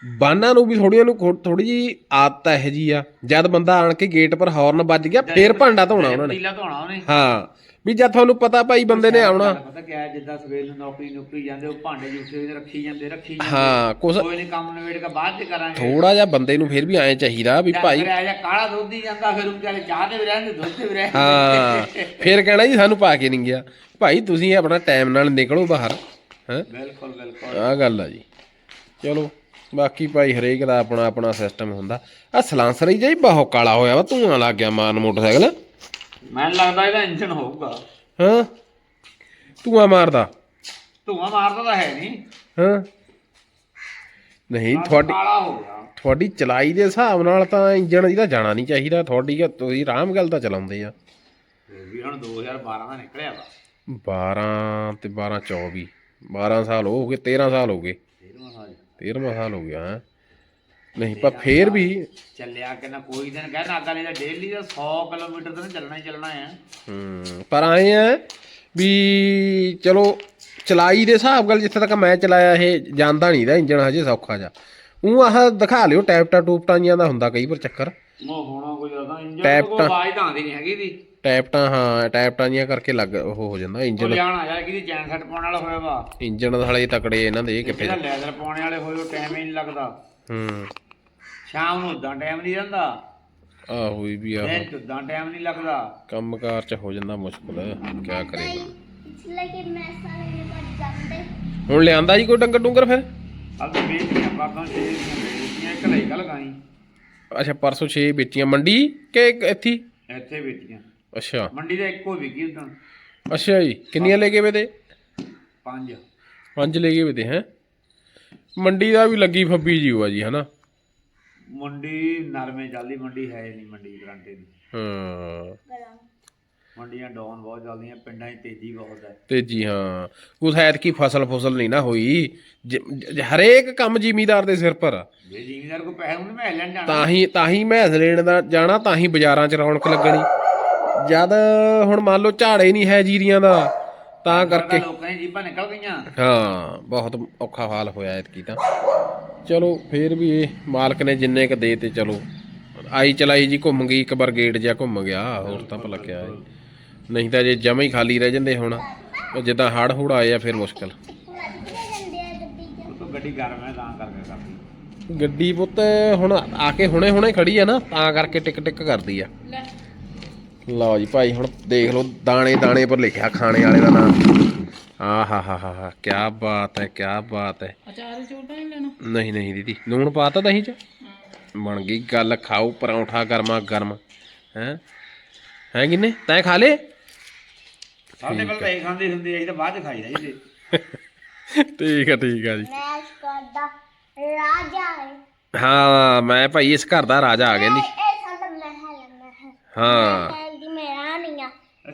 ਬਾਨਾਂ ਨੂੰ ਵੀ ਥੋੜੀਆਂ ਨੂੰ ਥੋੜੀ ਜੀ ਆਦਤ ਇਹੋ ਜੀ ਆ। ਜਦ ਬੰਦਾ ਆਣ ਕੇ ਗੇਟ ਪਰ ਹਾਰਨ ਵੱਜ ਗਿਆ ਫੇਰ ਭਾਂਡਾ ਧੋਣਾ ਉਹਨਾਂ ਨੇ। ਪਤੀਲਾ ਧੋਣਾ ਉਹਨੇ। ਹਾਂ ਵੀ ਜਦ ਤੁਹਾਨੂੰ ਪਤਾ ਭਾਈ ਬੰਦੇ ਨੇ ਆਉਣਾ। ਪਤਾ ਹੈ, ਜਿੱਦਾਂ ਸਵੇਰ ਨੂੰ ਨੌਕਰੀ ਨੌਕਰੀ ਜਾਂਦੇ ਉਹ ਭਾਂਡੇ ਜੂਠੇ ਜਿਹੇ ਰੱਖੀ ਜਾਂਦੇ ਰੱਖੀ ਜਾਂਦੇ। ਹਾਂ ਕੁਛ ਕੋਈ ਨਹੀਂ ਕੰਮ ਨਵੇੜ ਕੇ ਬਾਅਦ ਚ ਕਰਾਂਗੇ। ਥੋੜਾ ਜਿਹਾ ਬੰਦੇ ਨੂੰ ਫਿਰ ਵੀ ਐਂ ਚਾਹੀਦਾ ਵੀ ਭਾਈ ਫਿਰ ਆ ਜਾ ਕਾਲਾ ਦੁੱਧ ਹੀ ਜਾਂਦਾ ਫਿਰ ਉਹ ਵਿਚਾਰੇ ਚਾਹ ਦੇ ਵੀ ਰਹਿੰਦੇ ਦੁੱਧ ਤੇ ਵੀ ਰਹਿੰਦੇ ਹਾਂ ਫਿਰ ਕਹਿਣਾ ਜੀ ਸਾਨੂੰ ਪਾ ਕੇ ਨਹੀਂ ਗਿਆ। ਭਾਈ ਤੁਸੀਂ ਆਪਣਾ ਟਾਈਮ ਨਾਲ ਨਿਕਲੋ ਬਾਹਰ ਹੈ? ਬਿਲਕੁਲ ਬਿਲਕੁਲ। ਆਹ ਗੱਲ ਆ ਜੀ। ਚਲੋ। ਬਾਕੀ ਭਾਈ ਹਰੇਕ ਦਾ ਆਪਣਾ ਆਪਣਾ ਸਿਸਟਮ ਹੁੰਦਾ। ਆ ਸਲਾਂਸਰ ਹੀ ਜਾਈ ਬਹੁਤ ਕਾਲਾ ਹੋਇਆ ਵਾ ਧੂਆਂ ਲੱਗ ਗਿਆ ਮਾਰਨ ਮੋਟਰਸਾਈਕਲ। ਮੈਨੂੰ ਲੱਗਦਾ ਇਹਦਾ ਇੰਜਨ ਹੋਊਗਾ। ਹਾਂ। ਧੂਆਂ ਮਾਰਦਾ। ਧੂਆਂ ਮਾਰਦਾ ਤਾਂ ਹੈ ਨਹੀਂ ਹਾਂ। ਨਹੀਂ ਤੁਹਾਡੀ ਕਾਲਾ ਹੋ ਗਿਆ। ਤੁਹਾਡੀ ਚਲਾਈ ਦੇ ਹਿਸਾਬ ਨਾਲ ਤਾਂ ਇੰਜਣ ਇਹਦਾ ਜਾਣਾ ਨਹੀਂ ਚਾਹੀਦਾ। ਤੁਹਾਡੀ ਤੁਸੀਂ ਆਰਾਮ ਗੱਲ ਤਾਂ ਚਲਾਉਂਦੇ ਆ। ਵੀ ਹੁਣ 2012 ਦਾ ਨਿਕਲਿਆ ਵਾ। 12 ਤੇ 12 24 12 ਸਾਲ ਹੋ ਗਏ 13 ਸਾਲ ਹੋ ਗਏ। 13ਵਾਂ ਸਾਲ 13ਵਾਂ ਸਾਲ ਹੋ ਗਿਆ ਹੈਂ। ਨਹੀਂ ਪਰ ਫੇਰ ਵੀ ਚੱਲਿਆ ਕਿ ਨਾ ਕੋਈ ਦਿਨ ਅੱਗਾ ਨਹੀਂ ਤਾਂ ਡੇਲੀ ਦਾ 100 ਕਿਲੋਮੀਟਰ ਤਾਂ ਚੱਲਣਾ ਹੀ ਚੱਲਣਾ ਹੈ। ਹੂੰ ਪਰ ਆਏ ਆ ਵੀ ਚਲੋ ਚਲਾਈ ਦੇ ਹਿਸਾਬ ਗੱਲ ਜਿੱਥੇ ਤੱਕ ਮੈਂ ਚਲਾਇਆ ਇਹ ਜਾਂਦਾ ਨਹੀਂ ਦਾ ਇੰਜਣ ਹਜੇ ਸੌਖਾ ਜਾ ਉਹ ਆਹ ਦਿਖਾ ਲਿਓ ਟੈਪਟਾ ਟੂਪਟਾਂ ਜੀਆਂ ਦਾ ਹੁੰਦਾ ਕਈ ਵਾਰ ਚੱਕਰ। ਉਹ ਹੋਣਾ ਕੋਈ ਜ਼ਿਆਦਾ ਤੋਂ ਤਾਂ- ਆਵਾਜ਼ ਤਾਂ ਆਉਂਦੀ ਨਹੀਂ ਹੈਗੀ ਦੀ ਟੈਪਟਾਂ ਹਾਂ ਟੈਪਟਾਂ ਜੀਆਂ ਕਰਕੇ ਲੱਗ ਉਹ ਹੋ ਜਾਂਦਾ ਉਹ ਇੰਜਣ। ਲਿਆਣਾ ਯਾਰ ਕਿਹਦੀ ਚੈਨ ਸੈੱਟ ਪਾਉਣ ਵਾਲਾ ਹੋਇਆ ਵਾ। ਇੰਜਣ ਹਲੇ ਤਕੜੇ ਇਹਨਾਂ ਦੇ ਇਹ ਕਿੱਥੇ। ਜਿਹੜਾ ਲੈਦਰ ਪਾਉਣੇ ਵਾਲੇ ਹੋਏ ਉਹ ਟਾਈਮ ਹੀ ਨਹੀਂ ਲੱਗਦਾ। ਹੂੰ। ਸ਼ਾਮ ਨੂੰ ਉਦਾਂ ਟਾਈਮ ਨਹੀਂ ਰਹਿੰਦਾ। ਆ ਹੋਈ ਵੀ ਆ ਦਿਨ ਚ ਉਦਾਂ ਟਾਈਮ ਨਹੀਂ ਲੱਗਦਾ। ਕੰਮਕਾਰ ਚ ਹੋ ਜਾਂਦਾ ਮੁਸ਼ਕਲ ਕਿਆ ਕਰੇ ਪਿਛਲੇ ਕਿ ਮੈਂ ਸਾਰੇ ਨੇ ਭੱਜ ਜਾਂਦੇ। ਹੁਣ ਲਿਆਂਦਾ ਜੀ ਕੋਈ ਡੰਗਰ ਡੁੰਗਰ ਫਿਰ? ਤਾਂ ਵੇਚੀਆਂ ਪਰਸੋਂ ਛੇ ਵੇਚੀਆਂ ਇੱਕ ਲਈ ਕੱਲ ਗਾਈ। ਅੱਛਾ ਪਰਸੋਂ 6 ਵੇਚੀਆਂ ਮੰਡੀ ਕਿ ਇੱਥੇ? ਇੱਥੇ ਵੇਚੀਆਂ। ਅੱਛਾ। ਮੰਡੀ ਦਾ ਇੱਕੋ ਵਿਕੀ ਉਦੋਂ। ਅੱਛਾ ਜੀ ਕਿੰਨੀਆਂ ਲੈ ਕੇ ਵੇ ਤੇ ਪੰਜ। ਪੰਜ ਲੈ ਕੇ ਵੇ ਤੇ ਹੈ? ਮੰਡੀ ਦਾ ਵੀ ਲੱਗੀ ਫੱਬੀ ਜੀ ਹੋਆ ਜੀ ਹਨਾ? ਮੰਡੀ ਨਰਮੇ ਚੱਲਦੀ ਮੰਡੀ ਹੈ ਨਹੀਂ ਮੰਡੀ ਗਰੰਟੀ ਦੀ। ਹਾਂ ਮੰਡੀਆਂ ਡਾਊਨ ਬਹੁਤ ਚੱਲਦੀਆਂ ਪਿੰਡਾਂ 'ਚ ਤੇਜ਼ੀ ਬਹੁਤ ਹੈ। ਤੇਜੀ ਹਾਂ। ਕੁਛ ਐਤਕੀ ਫਸਲ ਫਸਲ ਨਹੀਂ ਨਾ ਹੋਈ। ਜ- ਜ- ਹਰੇਕ ਕੰਮ ਜ਼ਿਮੀਦਾਰ ਦੇ ਸਿਰ ਪਰ ਆ। ਜੇ ਜ਼ਿਮੀਦਾਰ ਕੋ ਪੈਸੇ ਉਹਨੇ ਮੈਂ ਲੈਣ ਜਾਣਾ। ਤਾਂ ਹੀ ਤਾਂ ਹੀ ਮੈਸ ਲੈਣ ਦਾ ਜਾਣਾ ਤਾਂ ਹੀ ਬਾਜ਼ਾਰਾਂ 'ਚ ਰੌਣਕ ਲੱਗਣੀ। ਜਦ ਹੁਣ ਮੰਨ ਲਓ ਝਾੜੇ ਨਹੀਂ ਹੈ ਜੀਰੀਆਂ ਦਾ ਤਾਂ ਕਰਕੇ। ਲੋਕਾਂ ਦੀਆਂ ਜੀਬਾਂ ਨਿਕਲ ਗਈਆਂ। ਹਾਂ ਬਹੁਤ ਔਖਾ ਹਾਲ ਹੋਇਆ ਐਤਕੀ ਤਾਂ। ਚਲੋ ਫੇਰ ਵੀ ਇਹ ਮਾਲਕ ਨੇ ਜਿੰਨੇ ਕ ਦੇ ਤੇ ਚਲੋ। ਆਈ ਚਲਾਈ ਜੀ ਘੁੰਮ ਗਈ ਇੱਕ ਵਾਰ ਗੇਟ ਜਿਹਾ ਘੁੰਮ ਗਿਆ ਹੋਰ ਤਾਂ ਭਲਾ ਕਿਆ ਹੈ। ਨਹੀਂ ਤਾਂ ਜੇ ਜਮਾ ਹੀ ਖਾਲੀ ਰਹਿ ਜਾਂਦੇ ਹੁਣ ਉਹ ਜਿੱਦਾਂ ਹੜ ਹੁੜ ਆਏ ਆ ਫਿਰ ਮੁਸ਼ਕਲ। ਲੱਗ ਜਾਂਦੇ ਆ ਗੱਡੀ ਚ ਉਹ ਤਾਂ ਗੱਡੀ ਗਰਮ ਹੈ ਤਾਂ ਕਰਕੇ ਕਰਦੀ। ਗੱਡੀ ਪੁੱਤ ਹੁਣ ਆ ਕੇ ਹੁਣੇ ਹੁਣੇ ਖੜੀ ਆ ਨਾ ਤਾਂ ਕਰਕੇ ਟਿਕ ਟਿਕ ਕਰਦੀ ਆ। ਲੈ। ਲਓ ਜੀ ਭਾਈ ਹੁਣ ਦੇਖ ਲਓ ਦਾਣੇ ਦਾਣੇ ਪਰ ਲਿਖਿਆ ਖਾਣੇ ਵਾਲੇ ਦਾ ਨਾਮ। ਆ ਹਾ ਹਾ ਹਾ ਹਾ ਕੀ ਬਾਤ ਹੈ ਕੀ ਬਾਤ ਹੈ। ਅਚਾਰ ਨਹੀਂ ਲੈਣਾ? ਨਹੀਂ ਨਹੀਂ ਦੀਦੀ ਲੂਣ ਪਾਤਾ ਦਹੀਂ ਚ? ਬਣ ਗਈ ਗੱਲ ਖਾਓ ਪਰੌਂਠਾ ਗਰਮਾ ਗਰਮ ਹੈ? ਹੈ ਕਿੰਨੇ? ਤੈਂ ਖਾ ਲੇ ਸਾਡੇ ਕੋਲ ਤਾਂ ਇਹ ਖਾਂਦੇ ਹੁੰਦੇ ਅਸੀਂ ਤਾਂ ਬਾਅਦ ਚ ਖਾਈਦਾ ਜੀ। ਠੀਕ ਆ ਠੀਕ ਆ ਜੀ। ਮੈਂ ਇਸ ਘਰ ਦਾ ਰਾਜਾ ਹੈ। ਮੈਂ ਭਾਈ ਇਸ ਘਰ ਦਾ ਰਾਜਾ ਆ ਗਿਆ ਜੀ। ਹੈ ਮਹਿਲ ਹਾਂ ਮਹਿਲ ਦੀ ਮੇਰਾ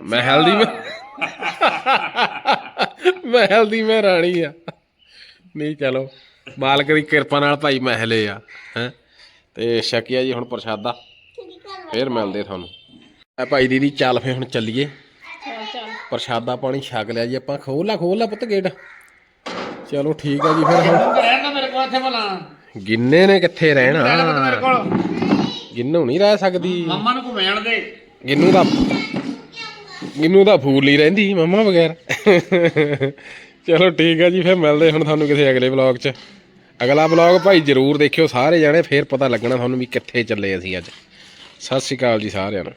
ਨਹੀਂ ਆ ਮਹਿਲ ਦੀ ਮੈਂ ਮਹਿਲ ਦੀ ਮੈਂ ਰਾਣੀ ਆ। ਨਹੀਂ ਚਲੋ। ਮਾਲਕ ਦੀ ਕਿਰਪਾ ਨਾਲ ਭਾਈ ਮਹਿਲੇ ਆ ਹੈ। ਤੇ ਸ਼ਕਿਆ ਜੀ ਹੁਣ ਪ੍ਰਸ਼ਾਦਾ। ਫੇਰ ਮਿਲਦੇ ਤੁਹਾਨੂੰ। ਐ ਭਾਈ ਦੀਦੀ ਚੱਲ ਫੇ ਹੁਣ ਚੱਲੀਏ। ਚੱਲ ਚੱਲ ਪ੍ਰਸ਼ਾਦਾ ਪਾਣੀ ਛਕ ਲਿਆ ਜੀ ਆਪਾਂ। ਖੋਲ ਲਾ ਖੋਲ ਲਾ ਪੁੱਤ ਗੇਟ। ਚਲੋ ਠੀਕ ਆ ਜੀ ਫਿਰ ਹੁਣ। ਤੂੰ ਰਹਿਣ ਦਾ ਮੇਰੇ ਕੋਲ ਇੱਥੇ ਭਲਾ? ਗਿੰਨੇ ਨੇ ਕਿੱਥੇ ਰਹਿਣ? ਗਿੰਨੂ ਨਹੀਂ ਰਹਿ ਸਕਦੀ। ਮੰਮਾ ਨੂੰ ਘੁੰਮਣ ਦੇ। ਗਿੰਨੂ ਦਾ ਮੈਨੂੰ ਤਾਂ ਫੂਲ ਨਹੀਂ ਰਹਿੰਦੀ, ਮੰਮਾ ਬਗੈਰ। ਚਲੋ ਠੀਕ ਆ ਜੀ, ਫਿਰ ਮਿਲਦੇ ਹੁਣ ਤੁਹਾਨੂੰ ਕਿਸੇ ਅਗਲੇ ਵਲੌਗ 'ਚ। ਅਗਲਾ ਵਲੌਗ ਭਾਈ ਜਰੂਰ ਦੇਖਿਓ, ਸਾਰੇ ਜਾਣੇ ਫੇਰ ਪਤਾ ਲੱਗਣਾ ਤੁਹਾਨੂੰ ਵੀ ਕਿੱਥੇ ਚੱਲੇ ਅਸੀਂ ਅੱਜ। ਸਤਿ ਸ਼੍ਰੀ ਅਕਾਲ ਜੀ ਸਾਰਿਆਂ ਨੂੰ।